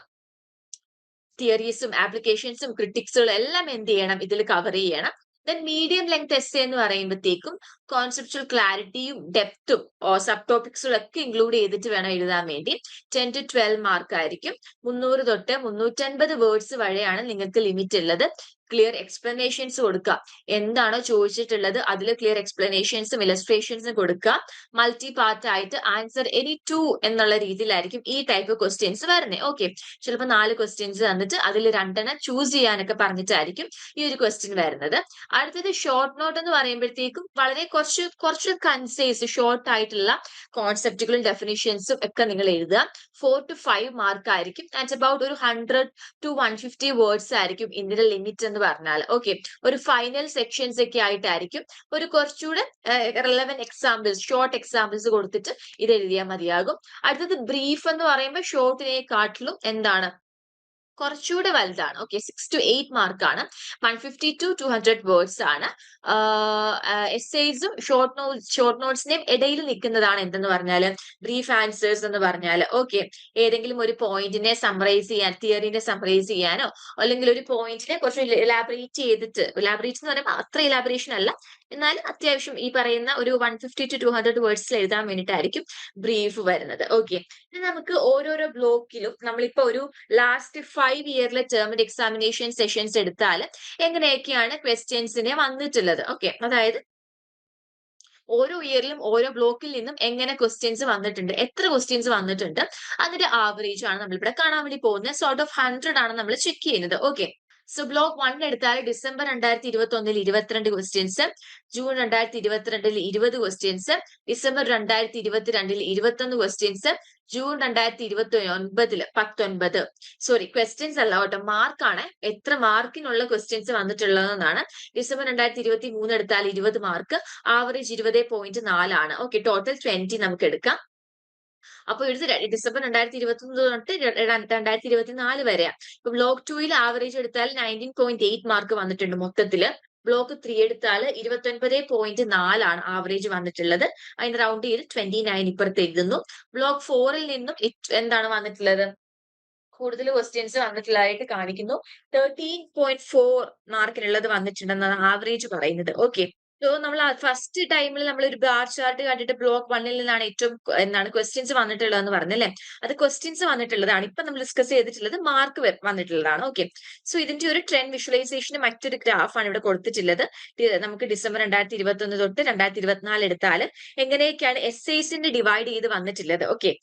Speaker 2: തിയറീസും ആപ്ലിക്കേഷൻസും ക്രിട്ടിക്സുകളും എല്ലാം എന്ത് ചെയ്യണം? ഇതിൽ കവർ ചെയ്യണം. ദെൻ മീഡിയം ലെങ്ത് എസ് എന്ന് പറയുമ്പോഴത്തേക്കും കോൺസെപ്റ്റുവൽ ക്ലാരിറ്റിയും ഡെപ്തും സബ് ടോപ്പിക്സുകളും ഒക്കെ ഇൻക്ലൂഡ് ചെയ്തിട്ട് വേണം എഴുതാൻ വേണ്ടി. ടെൻ ടു ട്വൽവ് മാർക്ക് ആയിരിക്കും. മുന്നൂറ് തൊട്ട് മുന്നൂറ്റൻപത് വേർഡ്സ് വരെയാണ് നിങ്ങൾക്ക് ലിമിറ്റ് ഉള്ളത്. ക്ലിയർ എക്സ്പ്ലനേഷൻസ് കൊടുക്കുക എന്താണോ ചോദിച്ചിട്ടുള്ളത് അതിൽ ക്ലിയർ എക്സ്പ്ലനേഷൻസും ഇലസ്ട്രേഷൻസും കൊടുക്കുക മൾട്ടി പാർട്ട് ആയിട്ട് ആൻസർ എനി ടു എന്നുള്ള രീതിയിലായിരിക്കും ഈ ടൈപ്പ് ക്വസ്റ്റ്യൻസ് വരുന്നത് ഓക്കെ ചിലപ്പോൾ നാല് ക്വസ്റ്റ്യൻസ് തന്നിട്ട് അതിൽ രണ്ടെണ്ണം ചൂസ് ചെയ്യാനൊക്കെ പറഞ്ഞിട്ടായിരിക്കും ഈ ഒരു ക്വസ്റ്റ്യൻ വരുന്നത്. അടുത്തത് ഷോർട്ട് നോട്ട് എന്ന് പറയുമ്പോഴത്തേക്കും വളരെ കുറച്ച് കുറച്ച് കൺസൈസ് ഷോർട്ട് ആയിട്ടുള്ള കോൺസെപ്റ്റുകളും ഡെഫിനിഷൻസും ഒക്കെ നിങ്ങൾ എഴുതുക. ഫോർ ടു ഫൈവ് മാർക്ക് ആയിരിക്കും. ആൻഡ് അബൌട്ട് ഒരു hundred to one fifty words ആയിരിക്കും. ഇതിന്റെ ലിമിറ്റ് എന്ന് പറഞ്ഞാൽ ഓക്കെ ഒരു ഫൈനൽ സെക്ഷൻസ് ഒക്കെ ആയിട്ടായിരിക്കും. ഒരു കുറച്ചുകൂടെ റിലവൻ എക്സാമ്പിൾസ് ഷോർട്ട് എക്സാമ്പിൾസ് കൊടുത്തിട്ട് ഇത് എഴുതിയാൽ മതിയാകും. അടുത്തത് ബ്രീഫ് എന്ന് പറയുമ്പോൾ ഷോർട്ടിനെക്കാട്ടിലും എന്താണ് കുറച്ചുകൂടെ വലുതാണ്. ഓക്കെ സിക്സ് ടു എയ്റ്റ് മാർക്കാണ് one fifty to two hundred words ആണ്. എസ്സേസും ഷോർട്ട് നോട്ട് ഷോർട്ട് നോട്ട്സിന്റെയും ഇടയിൽ നിൽക്കുന്നതാണ് എന്തെന്ന് പറഞ്ഞാൽ ബ്രീഫ് ആൻസേഴ്സ് എന്ന് പറഞ്ഞാൽ ഓക്കെ ഏതെങ്കിലും ഒരു പോയിന്റിനെ സമറൈസ് ചെയ്യാൻ തിയറിനെ സമറൈസ് ചെയ്യാനോ അല്ലെങ്കിൽ ഒരു പോയിന്റിനെ കുറച്ച് ഇലാബറേറ്റ് ചെയ്തിട്ട് ഇലാബറേറ്റ് എന്ന് പറയുമ്പോൾ അത്ര ഇലാബറേഷൻ അല്ല. എന്നാൽ അത്യാവശ്യം ഈ പറയുന്ന ഒരു one fifty to two hundred വേർഡ്സിൽ എഴുതാൻ വേണ്ടിയിട്ടായിരിക്കും ബ്രീഫ് വരുന്നത്. ഓക്കെ നമുക്ക് ഓരോരോ ബ്ലോക്കിലും നമ്മളിപ്പോ ഒരു ലാസ്റ്റ് ഫൈവ് ഇയറിലെ ടേമിന്റെ എക്സാമിനേഷൻ സെഷൻസ് എടുത്താൽ എങ്ങനെയൊക്കെയാണ് ക്വസ്റ്റ്യൻസിനെ വന്നിട്ടുള്ളത്. ഓക്കെ അതായത് ഓരോ ഇയറിലും ഓരോ ബ്ലോക്കിൽ നിന്നും എങ്ങനെ ക്വസ്റ്റ്യൻസ് വന്നിട്ടുണ്ട് എത്ര ക്വസ്റ്റ്യൻസ് വന്നിട്ടുണ്ട് അതിന്റെ ആവറേജ് ആണ് നമ്മളിവിടെ കാണാൻ വേണ്ടി പോകുന്നത്. സോർട്ട് ഓഫ് ഹൺഡ്രഡ് ആണ് നമ്മൾ ചെക്ക് ചെയ്യുന്നത്. ഓക്കെ സോ ബ്ലോക്ക് വൺ എടുത്താൽ ഡിസംബർ രണ്ടായിരത്തി ഇരുപത്തി ഒന്നിൽ ഇരുപത്തിരണ്ട് ക്വസ്റ്റ്യൻസ് ജൂൺ രണ്ടായിരത്തി ഇരുപത്തിരണ്ടിൽ ഇരുപത് ക്വസ്റ്റ്യൻസ് ഡിസംബർ രണ്ടായിരത്തി ഇരുപത്തിരണ്ടിൽ ഇരുപത്തൊന്ന് ക്വസ്റ്റ്യൻസ് ജൂൺ രണ്ടായിരത്തി ഇരുപത്തി ഒൻപതിൽ പത്തൊൻപത്. സോറി ക്വസ്റ്റ്യൻസ് അല്ല കേട്ടോ മാർക്കാണ് എത്ര മാർക്കിനുള്ള ക്വസ്റ്റ്യൻസ് വന്നിട്ടുള്ളതെന്നാണ്. ഡിസംബർ രണ്ടായിരത്തി ഇരുപത്തി മൂന്ന് എടുത്താൽ ഇരുപത് മാർക്ക് ആവറേജ് ഇരുപത് പോയിന്റ് നാലാണ് ഓക്കെ ടോട്ടൽ ട്വന്റി നമുക്ക് എടുക്കാം. അപ്പൊ ഇത് ഡിസംബർ രണ്ടായിരത്തി ഇരുപത്തി ഒന്ന് തൊട്ട് രണ്ടായിരത്തി ഇരുപത്തി നാല് വരെയാണ് ഇപ്പൊ ബ്ലോക്ക് ടൂയിൽ ആവറേജ് എടുത്താൽ നയന്റീൻ പോയിന്റ് എയ്റ്റ് മാർക്ക് വന്നിട്ടുണ്ട് മൊത്തത്തിൽ. ബ്ലോക്ക് ത്രീ എടുത്താൽ ഇരുപത്തൊൻപത് പോയിന്റ് നാലാണ് ആവറേജ് വന്നിട്ടുള്ളത്. അതിന് റൗണ്ട് ചെയ്ത് ട്വന്റി നയൻ ഇപ്പുറത്ത് എഴുതുന്നു. ബ്ലോക്ക് ഫോറിൽ നിന്നും എന്താണ് വന്നിട്ടുള്ളത്? കൂടുതൽ ക്വസ്റ്റ്യൻസ് വന്നിട്ടുള്ളതായിട്ട് കാണിക്കുന്നു. തേർട്ടീൻ പോയിന്റ് ഫോർ മാർക്കിനുള്ളത് വന്നിട്ടുണ്ടെന്നാണ് ആവറേജ് പറയുന്നത്. ഓക്കെ സോ നമ്മൾ ഫസ്റ്റ് ടൈമിൽ നമ്മൾ ഒരു ബാർ ചാർട്ട് കണ്ടിട്ട് ബ്ലോക്ക് വണ്ണിൽ നിന്നാണ് ഏറ്റവും എന്താണ് ക്വസ്റ്റ്യൻസ് വന്നിട്ടുള്ളതെന്ന് പറഞ്ഞല്ലേ അത് ക്വസ്റ്റ്യൻസ് വന്നിട്ടുള്ളതാണ്. ഇപ്പൊ നമ്മൾ ഡിസ്കസ് ചെയ്തിട്ടുള്ളത് മാർക്ക് വന്നിട്ടുള്ളതാണ്. ഓക്കെ സോ ഇതിന്റെ ഒരു ട്രെൻഡ് വിഷ്വലൈസേഷന് മറ്റൊരു ഗ്രാഫാണ് ഇവിടെ കൊടുത്തിട്ടുള്ളത്. നമുക്ക് ഡിസംബർ രണ്ടായിരത്തി ഇരുപത്തി ഒന്ന് തൊട്ട് രണ്ടായിരത്തി ഇരുപത്തിനാല് എടുത്താൽ എങ്ങനെയൊക്കെയാണ് എസ് ഐസിന്റെ ഡിവൈഡ് ചെയ്ത് വന്നിട്ടുള്ളത്. ഓക്കെ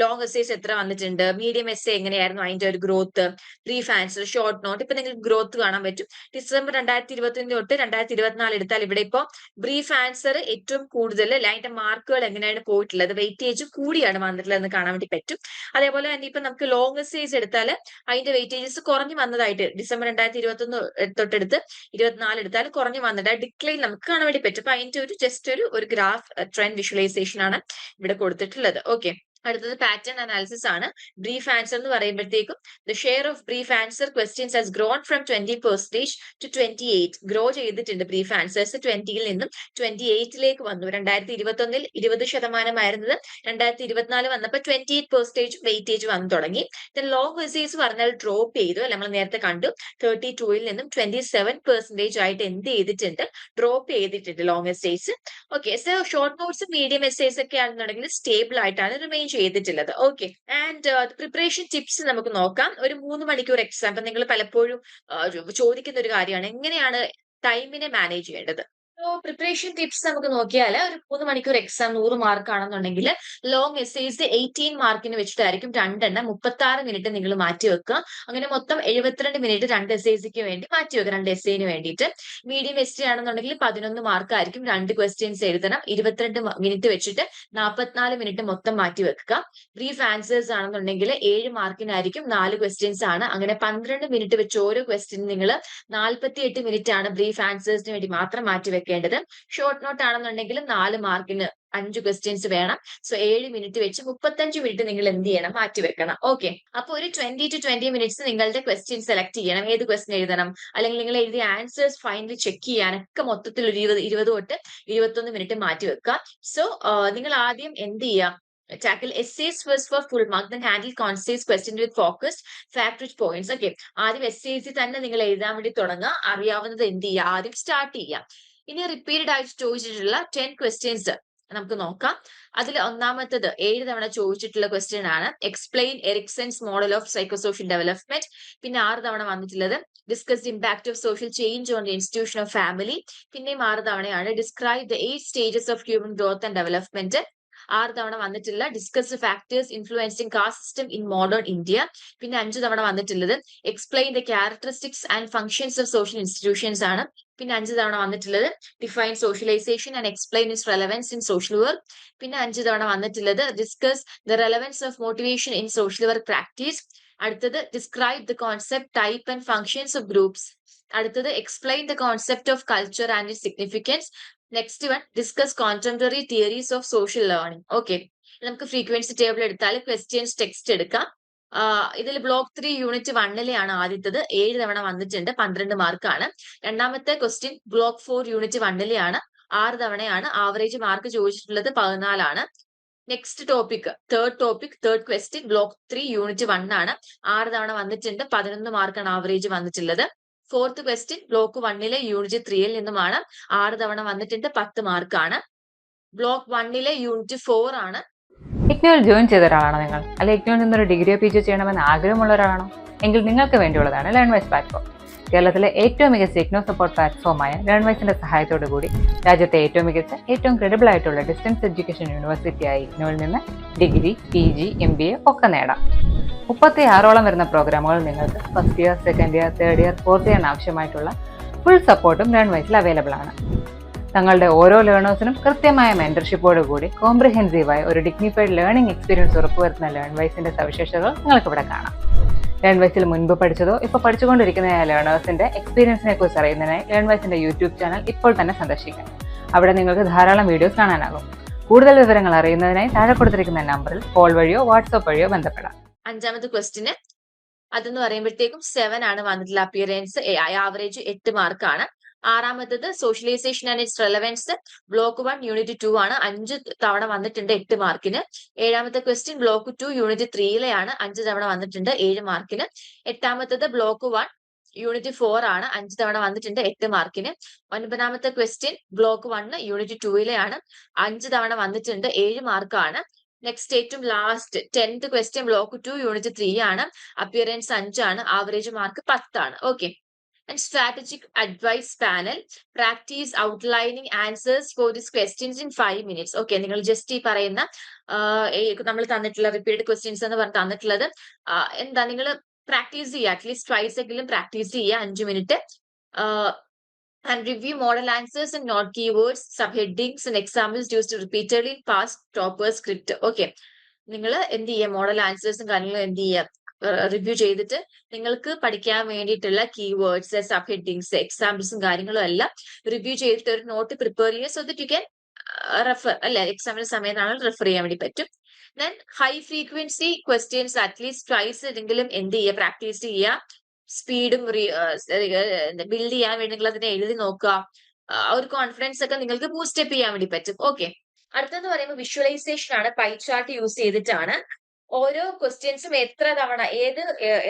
Speaker 2: ലോങ് എസ്സേസ് എത്ര വന്നിട്ടുണ്ട്? മീഡിയം എസ് എങ്ങനെയായിരുന്നു അതിന്റെ ഒരു ഗ്രോത്ത് പ്രീ ഫാൻസ് ഷോർട്ട് നോട്ട് ഇപ്പൊ നിങ്ങൾക്ക് ഗ്രോത്ത് കാണാൻ പറ്റും. ഡിസംബർ രണ്ടായിരത്തി ഇരുപത്തിയൊന്ന് തൊട്ട് രണ്ടായിരത്തി ഇരുപത്തിനാല് എടുത്താൽ ഇവിടെ ഇപ്പോ ബ്രീഫ് ആൻസർ ഏറ്റവും കൂടുതൽ അതിന്റെ മാർക്കുകൾ എങ്ങനെയാണ് പോയിട്ടുള്ളത്? വെയിറ്റേജ് കൂടിയാണ് വന്നിട്ടുള്ളത് എന്ന് കാണാൻ വേണ്ടി പറ്റും. അതേപോലെ തന്നെ ഇപ്പൊ നമുക്ക് ലോങ് എസ്സേസ് എടുത്താൽ അതിന്റെ വെയിറ്റേജസ് കുറഞ്ഞു വന്നതായിട്ട് ഡിസംബർ രണ്ടായിരത്തി ഇരുപത്തി ഒന്ന് തൊട്ടെടുത്ത് ഇരുപത്തിനാല് എടുത്താൽ കുറഞ്ഞു വന്നിട്ട് ഡിക്ലൈൻ നമുക്ക് കാണാൻ വേണ്ടി പറ്റും. അപ്പൊ അതിന്റെ ഒരു ജസ്റ്റ് ഒരു ഒരു ഗ്രാഫ് ട്രെൻഡ് വിഷ്വലൈസേഷൻ ആണ് ഇവിടെ കൊടുത്തിട്ടുള്ളത്. ഓക്കെ അടുത്തത് പാറ്റേൺ അനാലിസിസ് ആണ്. ബ്രീഫ് ആൻസർ എന്ന് പറയുമ്പോഴത്തേക്കും the share of brief answer questions has grown from twenty percentage to twenty eight grow ചെയ്തിട്ടുണ്ട് ബ്രീഫ് ആൻസേഴ്സ് ട്വന്റിയിൽ നിന്നും. ട്വന്റി എയ്റ്റിലേക്ക് വന്നു. രണ്ടായിരത്തി ഇരുപത്തി ഒന്നിൽ ഇരുപത് ശതമാനമായിരുന്നത് രണ്ടായിരത്തി ഇരുപത്തിനാല് വന്നപ്പോൾ ട്വന്റി എയ്റ്റ് പെർസെന്റേജ് വെയിറ്റേജ് വന്നു തുടങ്ങി. ലോങ് വെസീസ് പറഞ്ഞാൽ ഡ്രോപ്പ് ചെയ്തു. നമ്മൾ നേരത്തെ കണ്ടു. തേർട്ടി ടൂയിൽ നിന്നും ട്വന്റി സെവൻ പെർസെന്റേജ് ആയിട്ട് എന്ത് ചെയ്തിട്ടുണ്ട്? ഡ്രോപ്പ് ചെയ്തിട്ടുണ്ട് long stays okay so short notes medium stays ഒക്കെ ആണെന്നുണ്ടെങ്കിൽ സ്റ്റേബിൾ ആയിട്ടാണ്. റിമെയിൻ ചെയ്തിട്ടുള്ളത്. ഓക്കെ ആൻഡ് പ്രിപ്പറേഷൻ ടിപ്സ് നമുക്ക് നോക്കാം. ഒരു മൂന്ന് മണിക്കൂർ എക്സാം നിങ്ങൾ പലപ്പോഴും ചോദിക്കുന്ന ഒരു കാര്യമാണ്. എങ്ങനെയാണ് ടൈമിനെ മാനേജ് ചെയ്യേണ്ടത്? പ്രിപ്പറേഷൻ ടിപ്സ് നമുക്ക് നോക്കിയാൽ ഒരു മൂന്ന് മണിക്കൂർ എക്സാം നൂറ് മാർക്ക് ആണെന്നുണ്ടെങ്കിൽ ലോങ് എസ്സേസ് എയ്റ്റീൻ മാർക്കിന് വെച്ചിട്ടായിരിക്കും രണ്ടെണ്ണം. മുപ്പത്തി ആറ് മിനിറ്റ് നിങ്ങൾ മാറ്റി വെക്കുക. അങ്ങനെ മൊത്തം എഴുപത്തിരണ്ട് മിനിറ്റ് രണ്ട് എസ്സേസിക്ക് വേണ്ടി മാറ്റി വെക്കുക. രണ്ട് എസ്സേന് വേണ്ടിയിട്ട്. മീഡിയം എസ് ആണെന്നുണ്ടെങ്കിൽ പതിനൊന്ന് മാർക്ക് ആയിരിക്കും. രണ്ട് ക്വസ്റ്റ്യൻസ് എഴുതണം. ഇരുപത്തിരണ്ട് മിനിറ്റ് വെച്ചിട്ട് നാൽപ്പത്തിനാല് മിനിറ്റ് മൊത്തം മാറ്റി വെക്കുക. ബ്രീഫ് ആൻസേഴ്സ് ആണെന്നുണ്ടെങ്കിൽ ഏഴ് മാർക്കിനായിരിക്കും നാല് ക്വസ്റ്റ്യൻസ് ആണ്. അങ്ങനെ പന്ത്രണ്ട് മിനിറ്റ് വെച്ച് ഓരോ ക്വസ്റ്റ്യൻ നിങ്ങൾ നാൽപ്പത്തി എട്ട് മിനിറ്റ് ആണ് ബ്രീഫ് ആൻസേഴ്സിന് വേണ്ടി മാത്രം മാറ്റി വെക്കേണ്ടത് ഷോർട്ട് നോട്ട് ആണെന്നുണ്ടെങ്കിൽ നാല് മാർക്കിന് അഞ്ച് ക്വസ്റ്റ്യൻസ് വേണം. സോ ഏഴ് മിനിറ്റ് വെച്ച് മുപ്പത്തഞ്ച് മിനിറ്റ് നിങ്ങൾ എന്ത് ചെയ്യണം? മാറ്റി വെക്കണം. ഓക്കെ അപ്പൊ ഒരു ട്വന്റി ടു ട്വന്റി മിനിറ്റ്സ് നിങ്ങളുടെ ക്വസ്റ്റ്യൻ സെലക്ട് ചെയ്യണം. ഏത് ക്വസ്റ്റ്യൻ എഴുതണം? അല്ലെങ്കിൽ നിങ്ങൾ എഴുതിയ ആൻസേഴ്സ് ഫൈനലി ചെക്ക് ചെയ്യാനൊക്കെ മൊത്തത്തിൽ ഒരു ഇരുപത് ഇരുപത് തൊട്ട് ഇരുപത്തൊന്ന് മിനിറ്റ് മാറ്റി വെക്കുക. സോ നിങ്ങൾ ആദ്യം എന്ത് ചെയ്യാം tackle essays first for full mark then handle concise question with focused fact points okay ആദ്യം എസ്സേസിൽ തന്നെ നിങ്ങൾ എഴുതാൻ വേണ്ടി തുടങ്ങുക. അറിയാവുന്നത് എന്ത് ചെയ്യുക? ആദ്യം സ്റ്റാർട്ട് ചെയ്യാം ഇനി റിപ്പീറ്റഡ് ആയിട്ട് ചോദിച്ചിട്ടുള്ള ടെൻ ക്വസ്റ്റ്യൻസ് നമുക്ക് നോക്കാം. അതിൽ ഒന്നാമത്തത് ഏഴ് തവണ ചോദിച്ചിട്ടുള്ള ക്വസ്റ്റ്യൻ ആണ്. Explain Erikson's model of psychosocial development പിന്നെ ആറ് തവണ വന്നിട്ടുള്ളത് discuss impact of social change on the institution of family പിന്നെയും ആറ് തവണയാണ് describe the eight stages of human growth and development ആറ് തവണ വന്നിട്ടുള്ള discuss factors influencing caste system in modern India പിന്നെ അഞ്ചു തവണ വന്നിട്ടുള്ളത് explain the characteristics and functions of social institutions ആണ്. പിന്നെ അഞ്ച് തവണ വന്നിട്ടുള്ളത്. Define socialisation and explain its relevance in social work പിന്നെ അഞ്ച് തവണ വന്നിട്ടുള്ളത് discuss the relevance of motivation in social work practice അടുത്തത് describe the concept type and functions of groups അടുത്തത് explain the concept of culture and it significance next one discuss contemporary theories of social learning okay നമുക്ക് frequency table എടുത്താൽ questions text എടുക്കാം. ഇതിൽ block three unit വണ്ണിലെയാണ് ആദ്യത്തത്. ഏഴ് തവണ വന്നിട്ടുണ്ട്. പന്ത്രണ്ട് മാർക്കാണ് രണ്ടാമത്തെ ക്വസ്റ്റ്യൻ ബ്ലോക്ക് ഫോർ യൂണിറ്റ് വണ്ണിലെയാണ് ആറ് തവണയാണ് ആവറേജ് മാർക്ക് ചോദിച്ചിട്ടുള്ളത് പതിനാലാണ്. Next topic third topic third question block three unit one ആണ്. ആറ് തവണ വന്നിട്ടുണ്ട്. പതിനൊന്ന് മാർക്കാണ് ആവറേജ് വന്നിട്ടുള്ളത്. ഫോർത്ത് ക്വസ്റ്റ്യൻ ബ്ലോക്ക് വണ്ണിലെ യൂണിറ്റ് ത്രീയിൽ നിന്നുമാണ് ആറ് തവണ വന്നിട്ടുണ്ട്. പത്ത് മാർക്കാണ് ബ്ലോക്ക് വണ്ണിലെ യൂണിറ്റ് ഫോർ ആണ്.
Speaker 1: ഇഗ്നോയിൽ ജോയിൻ ചെയ്ത ഒരാളാണോ നിങ്ങൾ? അല്ലെ ഇഗ്നോയിൽ നിന്നൊരു ഡിഗ്രിയോ പി ജി ചെയ്യണമെന്ന് ആഗ്രഹമുള്ള ഒരാളാണോ? എങ്കിൽ നിങ്ങൾക്ക് വേണ്ടിയുള്ളതാണ് ലേൺ വൈസ് പ്ലാറ്റ്ഫോം. കേരളത്തിലെ ഏറ്റവും മികച്ച ഇഗ്നോ സപ്പോർട്ട് പ്ലാറ്റ്ഫോമായ ലേൺ വൈസിന്റെ സഹായത്തോടു കൂടി രാജ്യത്തെ ഏറ്റവും മികച്ച ഏറ്റവും ക്രെഡിബിൾ ആയിട്ടുള്ള ഡിസ്റ്റൻസ് എഡ്യൂക്കേഷൻ യൂണിവേഴ്സിറ്റിയായ ഇഗ്നോയിൽ നിന്ന് degree P G M B A ഒക്കെ നേടാം. മുപ്പത്തി ആറോളം വരുന്ന പ്രോഗ്രാമുകൾ നിങ്ങൾക്ക് first year second year third year fourth year ആവശ്യമായിട്ടുള്ള ഫുൾ സപ്പോർട്ടും ലേൺ വൈസിൽ അവൈലബിൾ ആണ്. തങ്ങളുടെ ഓരോ ലേണേഴ്സിനും കൃത്യമായ മെന്റർഷിപ്പോട് കൂടി കോംപ്രിഹെൻസീവായ ഒരു ഡിഗ്നിഫൈഡ് ലേണിംഗ് എക്സ്പീരിയൻസ് ഉറപ്പുവരുത്തുന്ന ലേൺ വൈസിന്റെ സവിശേഷതകൾ നിങ്ങൾക്ക് ഇവിടെ കാണാം. ലേൺ വൈസിൽ മുൻപ് പഠിച്ചതോ ഇപ്പോൾ പഠിച്ചുകൊണ്ടിരിക്കുന്ന ലേണേഴ്സിന്റെ എക്സ്പീരിയൻസിനെ കുറിച്ച് അറിയുന്നതിനായി ലേൺ വൈസിന്റെ യൂട്യൂബ് ചാനൽ ഇപ്പോൾ തന്നെ സന്ദർശിക്കാം. അവിടെ നിങ്ങൾക്ക് ധാരാളം വീഡിയോസ് കാണാനാകും. കൂടുതൽ വിവരങ്ങൾ അറിയുന്നതിനായി താഴെ കൊടുത്തിരിക്കുന്ന നമ്പറിൽ കോൾ വഴിയോ വാട്സ്ആപ്പ് വഴിയോ ബന്ധപ്പെടാം.
Speaker 2: അഞ്ചാമത്തെ ക്വസ്റ്റിന് അതെന്ന് പറയുമ്പോഴത്തേക്കും സെവൻ ആണ് വന്നിട്ടുള്ള അപ്പിയറൻസ് ആവറേജ് എട്ട് മാർക്കാണ് ആറാമത്തത് socialisation and its relevance block one unit two ആണ്. അഞ്ച് തവണ വന്നിട്ടുണ്ട് എട്ട് മാർക്കിന് ഏഴാമത്തെ ക്വസ്റ്റ്യൻ ബ്ലോക്ക് ടു യൂണിറ്റ് ത്രീയിലെയാണ് അഞ്ച് തവണ വന്നിട്ടുണ്ട് ഏഴ് മാർക്കിന് എട്ടാമത്തത് ബ്ലോക്ക് വൺ യൂണിറ്റ് ഫോർ ആണ്. അഞ്ച് തവണ വന്നിട്ടുണ്ട് എട്ട് മാർക്കിന് ഒൻപതാമത്തെ ക്വസ്റ്റ്യൻ ബ്ലോക്ക് വണ്ണ് യൂണിറ്റ് ടൂയിലെയാണ് അഞ്ച് തവണ വന്നിട്ടുണ്ട് ഏഴ് മാർക്കാണ് നെക്സ്റ്റ് ഏറ്റവും last tenth question block two unit three ആണ്. അപ്പിയറൻസ് അഞ്ചാണ് ആവറേജ് മാർക്ക് പത്താണ് okay and strategic advice panel practice outlining answers for this questions in five minutes okay നിങ്ങൾ ജസ്റ്റ് ഈ പറയുന്ന നമ്മൾ തന്നിട്ടുള്ള റിപ്പീറ്റഡ് ക്വസ്റ്റ്യൻസ് എന്ന് പറഞ്ഞ് തന്നിട്ടുള്ളത് എന്താ നിങ്ങൾ പ്രാക്ടീസ് ചെയ്യുക. അറ്റ്ലീസ്റ്റ് ട്വൈസ് എങ്കിലും പ്രാക്ടീസ് ചെയ്യുക. അഞ്ച് minute and review model answers and not keywords, subheadings and examples used repeatedly in past topper script. Okay. നിങ്ങൾ എന്ത് ചെയ്യുക? മോഡൽ ആൻസേഴ്സും കാര്യങ്ങളും എന്ത് ചെയ്യുക? റിവ്യൂ ചെയ്തിട്ട് നിങ്ങൾക്ക് പഠിക്കാൻ വേണ്ടിയിട്ടുള്ള കീവേഡ്സ് സബ് ഹെഡിങ്സ് എക്സാമ്പിൾസും കാര്യങ്ങളും എല്ലാം റിവ്യൂ ചെയ്തിട്ട് ഒരു നോട്ട് പ്രിപ്പയർ ചെയ്യുക so that you can refer അല്ലെ എക്സാമിന് സമയത്താണെങ്കിൽ റെഫർ ചെയ്യാൻ വേണ്ടി പറ്റും. Then high frequency questions at least twice എങ്കിലും എന്ത് ചെയ്യുക പ്രാക്ടീസ് ചെയ്യുക സ്പീഡും ബിൽഡ് ചെയ്യാൻ വേണ്ടി അതിനെ എഴുതി നോക്കുക ഒരു കോൺഫിഡൻസ് ഒക്കെ നിങ്ങൾക്ക് ബൂസ്റ്റപ്പ് ചെയ്യാൻ വേണ്ടി പറ്റും. ഓക്കെ അടുത്തെന്ന് പറയുമ്പോൾ വിഷ്വലൈസേഷൻ ആണ് പൈ ചാർട്ട് യൂസ് ചെയ്തിട്ടാണ് ഓരോ ക്വസ്റ്റ്യൻസും എത്ര തവണ ഏത്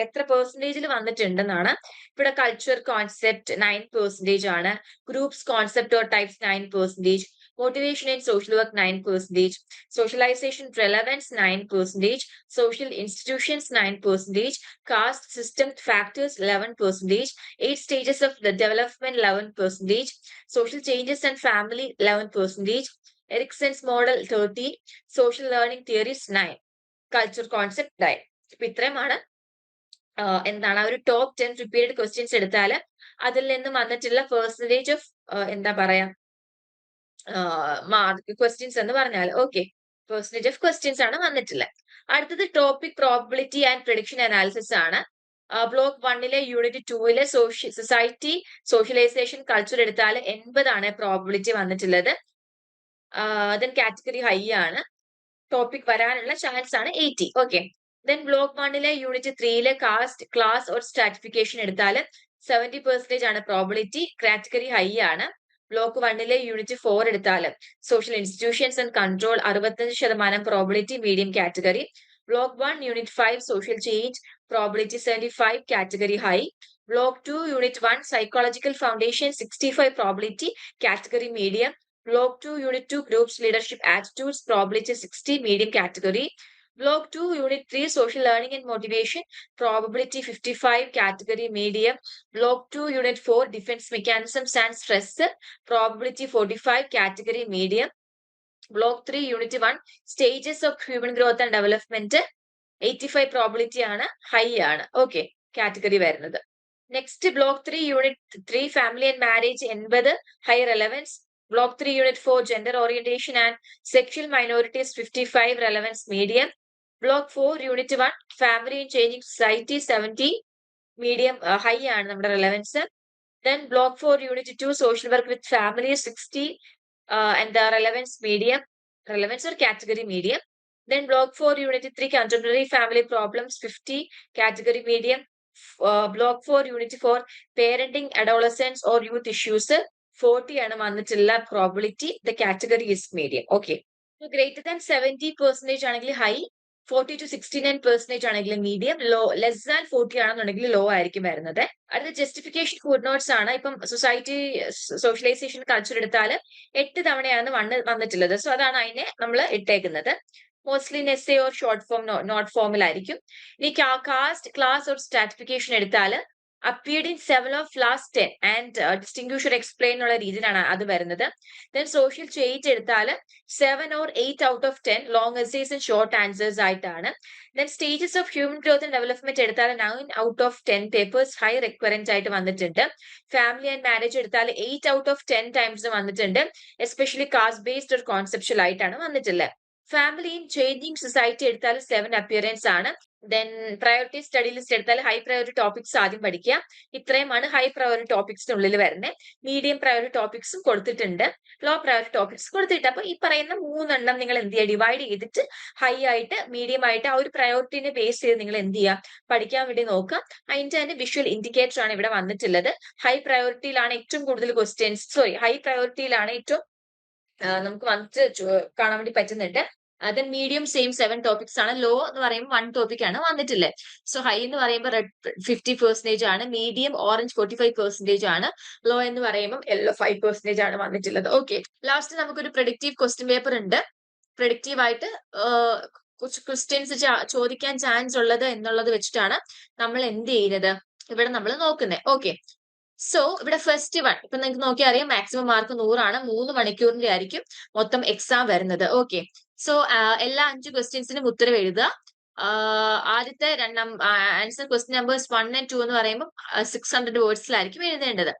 Speaker 2: എത്ര പേഴ്സന്റേജിൽ വന്നിട്ടുണ്ടെന്നാണ്. ഇവിടെ കൾച്ചർ കോൺസെപ്റ്റ് നയൻ പേഴ്സന്റേജ് ആണ്. Groups concept or types nine percentage motivation in social work nine percentage socialisation relevance nine percentage social institutions nine percentage caste system factors eleven percentage eight stages of the development eleven percentage social changes and family eleven percentage Erikson's model thirteen social learning theories nine 9 culture concept 9 ഇപ്പൊ ഇത്രയുമാണ്. എന്താണ് ഒരു top ten repeated questions എടുത്താൽ അതിൽ നിന്ന് വന്നിട്ടുള്ള percentage of എന്താ പറയാ മാർക്ക് ക്വസ്റ്റ്യൻസ് എന്ന് പറഞ്ഞാൽ ഓക്കെ പേഴ്സന്റേജ് ഓഫ് ക്വസ്റ്റ്യൻസ് ആണ് വന്നിട്ടുള്ളത്. അടുത്തത് topic probability and prediction analysis ആണ്. ബ്ലോക്ക് വണ്ണിലെ യൂണിറ്റ് ടൂവിലെ സോഷ്യ സൊസൈറ്റി സോഷ്യലൈസേഷൻ കൾച്ചർ എടുത്താൽ എൺപതാണ് പ്രോബിലിറ്റി വന്നിട്ടുള്ളത്. ദെൻ കാറ്റഗറി ഹൈ ആണ്. ടോപ്പിക് വരാനുള്ള ചാൻസ് ആണ് എയ്റ്റി ഓക്കെ ദെൻ ബ്ലോക്ക് വണ്ണിലെ യൂണിറ്റ് ത്രീയിലെ കാസ്റ്റ് ക്ലാസ് ഓർ സ്ട്രാറ്റിഫിക്കേഷൻ എടുത്താൽ സെവന്റി പെർസെന്റേജ് ആണ് പ്രോബിലിറ്റി കാറ്റഗറി ഹൈ ആണ്. ബ്ലോക്ക് വണ്ണിലെ യൂണിറ്റ് ഫോർ എടുത്താൽ സോഷ്യൽ ഇൻസ്റ്റിറ്റ്യൂഷൻസ് ആൻഡ് കൺട്രോൾ അറുപത്തഞ്ച് ശതമാനം probability medium category block one unit five social change probability seventy five category high block two unit one psychological foundation sixty five probability category medium block two unit two groups leadership attitudes probability sixty medium category block two unit three social learning and motivation probability fifty five category medium block two unit four defence mechanisms and stress probability forty five category medium block three unit one stages of human growth and development eighty five probability ആണ് high ആണ്. Okay category വരുന്നത്. Next block three unit three family and marriage എൺപത് high relevance Block three unit four gender orientation and sexual minorities fifty five relevance medium block four unit one family and changing society seventy medium high ആണ് നമ്മുടെ relevance Then block four, unit two, social work with family, 60, uh, and the relevance medium, relevance or category medium. Then block four, unit three, contemporary family problems, 50, category medium. Uh, block four, unit four, parenting, adolescence or youth issues, 40 ആണ് വന്നിട്ടുള്ള probability the category is medium okay greater than seventy percentage ആണെങ്കിൽ high forty to sixty nine percentage ആണെങ്കിൽ medium low less than forty ആണെന്നുണ്ടെങ്കിൽ low ആയിരിക്കും വരുന്നത്. അടുത്ത justification food notes ആണ്. ഇപ്പം സൊസൈറ്റി സോഷ്യലൈസേഷൻ കൾച്ചർ എടുത്താൽ എട്ട് തവണയാണ് വന്ന് വന്നിട്ടുള്ളത്. സോ അതാണ് അതിനെ നമ്മൾ ഇട്ടേക്കുന്നത്. Mostly essay or short form note ഫോമിലായിരിക്കും ഇനി കാസ്റ്റ് ക്ലാസ് ഓർ സ്റ്റാറ്റിഫിക്കേഷൻ എടുത്താൽ appeared in seven of last ten and distinguish explain എന്നുള്ള രീതിയിലാണ് അത് വരുന്നത്. ദെൻ സോഷ്യൽ ചേഞ്ച് എടുത്താൽ seven or eight out of ten long essays and short answers ആയിട്ടാണ്. Then stages of human growth and development എടുത്താൽ nine out of ten papers high recurrence ആയിട്ട് വന്നിട്ടുണ്ട്. Family and marriage എടുത്താൽ eight out of ten times വന്നിട്ടുണ്ട്. Especially caste based ഒരു conceptual ആയിട്ടാണ് വന്നിട്ടുള്ളത്. Family in changing society എടുത്താൽ സെവൻ അപ്പിയറൻസ് ആണ്. ദെൻ പ്രയോറിറ്റി സ്റ്റഡി ലിസ്റ്റ് എടുത്താൽ ഹൈ പ്രയോറിറ്റി ടോപ്പിക്സ് ആദ്യം പഠിക്കുക. ഇത്രയുമാണ് ഹൈ പ്രയോറിറ്റി ടോപ്പിക്സിനുള്ളിൽ വരുന്നത് മീഡിയം പ്രയോറിറ്റി ടോപ്പിക്സും കൊടുത്തിട്ടുണ്ട്. ലോ പ്രയോറിറ്റി ടോപ്പിക്സ് കൊടുത്തിട്ട് അപ്പൊ ഈ പറയുന്ന മൂന്നെണ്ണം നിങ്ങൾ എന്ത് ചെയ്യുക? ഡിവൈഡ് ചെയ്തിട്ട് ഹൈ ആയിട്ട് മീഡിയം ആയിട്ട് ആ ഒരു പ്രയോറിറ്റിനെ ബേസ് ചെയ്ത് നിങ്ങൾ എന്ത് ചെയ്യുക? പഠിക്കാൻ വേണ്ടി നോക്കുക. അതിന്റെ തന്നെ വിഷ്വൽ ഇൻഡിക്കേറ്റർ ആണ് ഇവിടെ വന്നിട്ടുള്ളത്. ഹൈ പ്രയോറിറ്റിയിലാണ് ഏറ്റവും കൂടുതൽ ക്വസ്റ്റ്യൻസ് സോറി ഹൈ പ്രയോറിറ്റിയിലാണ് ഏറ്റവും നമുക്ക് വന്നിട്ട് കാണാൻ വേണ്ടി പറ്റുന്നുണ്ട്. Then medium same seven topics ആണ്. ലോ എന്ന് പറയുമ്പോൾ വൺ ടോപ്പിക് ആണ് വന്നിട്ടില്ലേ? സോ ഹൈ എന്ന് പറയുമ്പോൾ റെഡ് ഫിഫ്റ്റി പെർസെന്റേജ് ആണ്. Medium orange forty five percentage ആണ്. ലോ എന്ന് പറയുമ്പോൾ യെല്ലോ ഫൈവ് പെർസെന്റേജ് ആണ് വന്നിട്ടുള്ളത്. ഓക്കെ ലാസ്റ്റ് നമുക്കൊരു പ്രൊഡിക്റ്റീവ് ക്വസ്റ്റ്യൻ പേപ്പർ ഉണ്ട്. പ്രൊഡിക്റ്റീവ് ആയിട്ട് കുറച്ച് ക്വസ്റ്റ്യൻസ് ചോദിക്കാൻ ചാൻസ് ഉള്ളത് എന്നുള്ളത് വെച്ചിട്ടാണ് നമ്മൾ എന്ത് ചെയ്യുന്നത്? ഇവിടെ നമ്മൾ നോക്കുന്നത് ഓക്കെ സോ ഇവിടെ ഫസ്റ്റ് വൺ ഇപ്പൊ നിങ്ങൾക്ക് നോക്കിയാൽ അറിയാം മാക്സിമം മാർക്ക് നൂറാണ്. മൂന്ന് മണിക്കൂറിന്റെ ആയിരിക്കും മൊത്തം എക്സാം വരുന്നത്. ഓക്കെ സോ എല്ലാ അഞ്ച് ക്വസ്റ്റ്യൻസിനും ഉത്തരം എഴുതുക ആദ്യത്തെ രണ്ടാം answer question numbers one and two എന്ന് പറയുമ്പോൾ സിക്സ് ഹൺഡ്രഡ് വേർഡ്സിലായിരിക്കും എഴുതേണ്ടത്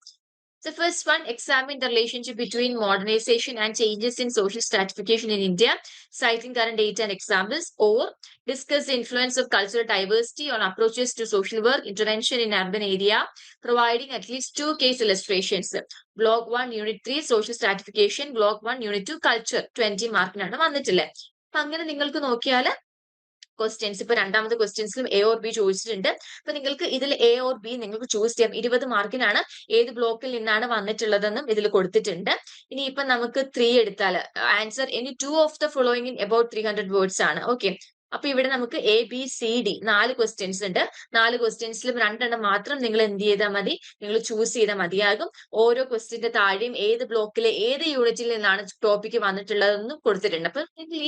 Speaker 2: The first one, examine the relationship between modernization and changes in social stratification in India, citing current data and examples, or discuss the influence of cultural diversity on approaches to social work, intervention in urban area, providing at least two case illustrations. Block 1, Unit 3, Social Stratification, Block 1, Unit 2, Culture, 20 മാർക്കിനാണ് വന്നിട്ടുള്ളത്. അപ്പൊ അങ്ങനെ നിങ്ങൾക്ക് നോക്കിയാൽ questions ഇപ്പൊ രണ്ടാമത്തെ ക്വസ്റ്റ്യൻസിലും A or B ചോദിച്ചിട്ടുണ്ട്. അപ്പൊ നിങ്ങൾക്ക് ഇതിൽ എ ഓർ ബി നിങ്ങൾക്ക് ചൂസ് ചെയ്യാം. ഇരുപത് മാർക്കിനാണ് ഏത് ബ്ലോക്കിൽ നിന്നാണ് വന്നിട്ടുള്ളതെന്നും ഇതിൽ കൊടുത്തിട്ടുണ്ട്. ഇനി ഇപ്പൊ നമുക്ക് ത്രീ എടുത്താൽ answer any two of the following in about three hundred words ആണ്. ഓക്കെ അപ്പൊ ഇവിടെ നമുക്ക് എ ബി സി ഡി നാല് ക്വസ്റ്റ്യൻസ് ഉണ്ട്. നാല് ക്വസ്റ്റ്യൻസിലും രണ്ടെണ്ണം മാത്രം നിങ്ങൾ എന്ത് ചെയ്താൽ മതി? നിങ്ങൾ ചൂസ് ചെയ്താൽ മതിയാകും. ഓരോ ക്വസ്റ്റ്യന്റെ താഴെയും ഏത് ബ്ലോക്കിലെ ഏത് യൂണിറ്റിൽ നിന്നാണ് ടോപ്പിക്ക് വന്നിട്ടുള്ളതെന്നും കൊടുത്തിട്ടുണ്ട്. അപ്പൊ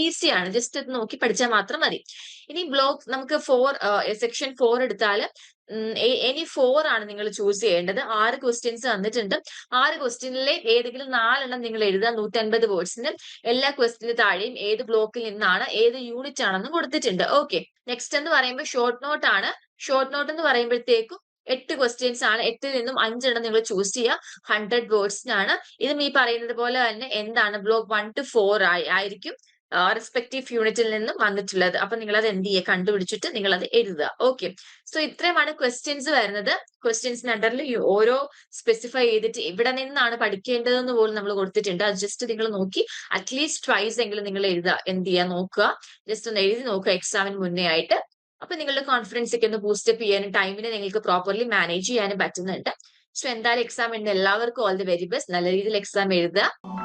Speaker 2: ഈസിയാണ് ജസ്റ്റ് ഇത് നോക്കി പഠിച്ചാൽ മാത്രം മതി. ഇനി ബ്ലോക്ക് നമുക്ക് ഫോർ സെക്ഷൻ ഫോർ എടുത്താൽ എനി ഫോർ ആണ് നിങ്ങൾ ചൂസ് ചെയ്യേണ്ടത്. ആറ് ക്വസ്റ്റ്യൻസ് തന്നിട്ടുണ്ട്. ആറ് ക്വസ്റ്റ്യനിലെ ഏതെങ്കിലും നാലെണ്ണം നിങ്ങൾ എഴുതുക. നൂറ്റൻപത് വേർഡ്സിന് എല്ലാ ക്വസ്റ്റ്യന് താഴെയും ഏത് ബ്ലോക്കിൽ നിന്നാണ് ഏത് യൂണിറ്റ് ആണെന്നും കൊടുത്തിട്ടുണ്ട്. ഓക്കെ നെക്സ്റ്റ് എന്ന് പറയുമ്പോൾ ഷോർട്ട് നോട്ട് ആണ്. ഷോർട്ട് നോട്ട് എന്ന് പറയുമ്പോഴത്തേക്കും എട്ട് ക്വസ്റ്റ്യൻസ് ആണ്. എട്ടിൽ നിന്നും അഞ്ചെണ്ണം നിങ്ങൾ ചൂസ് ചെയ്യുക. ഹൺഡ്രഡ് വേർഡ്സിനാണ് ഇതും ഈ പറയുന്നത് പോലെ തന്നെ എന്താണ്? ബ്ലോക്ക് വൺ ടു ഫോർ ആയിരിക്കും. റെസ്പെക്റ്റീവ് യൂണിറ്റിൽ നിന്നും വന്നിട്ടുള്ളത്. അപ്പൊ നിങ്ങൾ അത് എന്ത് ചെയ്യുക? കണ്ടുപിടിച്ചിട്ട് നിങ്ങൾ അത് എഴുതുക. ഓക്കെ സോ ഇത്രയുമാണ് ക്വസ്റ്റ്യൻസ് വരുന്നത്. ക്വസ്റ്റ്യൻസിന് അണ്ടറിൽ ഓരോ സ്പെസിഫൈ ചെയ്തിട്ട് ഇവിടെ നിന്നാണ് പഠിക്കേണ്ടതെന്ന് പോലും നമ്മൾ കൊടുത്തിട്ടുണ്ട്. അത് ജസ്റ്റ് നിങ്ങൾ നോക്കി. അറ്റ്ലീസ്റ്റ് ട്വൈസ് എങ്കിലും നിങ്ങൾ എഴുതുക. എന്ത് ചെയ്യുക? നോക്കുക. ജസ്റ്റ് ഒന്ന് എഴുതി നോക്കുക. എക്സാമിന് മുന്നേ ആയിട്ട്. അപ്പൊ നിങ്ങളുടെ കോൺഫിഡൻസ് ഒക്കെ ഒന്ന് ബൂസ്റ്റപ്പ് ചെയ്യാനും ടൈമിനെ നിങ്ങൾക്ക് പ്രോപ്പർലി മാനേജ് ചെയ്യാനും പറ്റുന്നുണ്ട്. സോ എന്തായാലും എക്സാം ഉണ്ട് എല്ലാവർക്കും ഓൾ ദി വെരി ബെസ്റ്റ് നല്ല രീതിയിൽ എക്സാം എഴുതുക.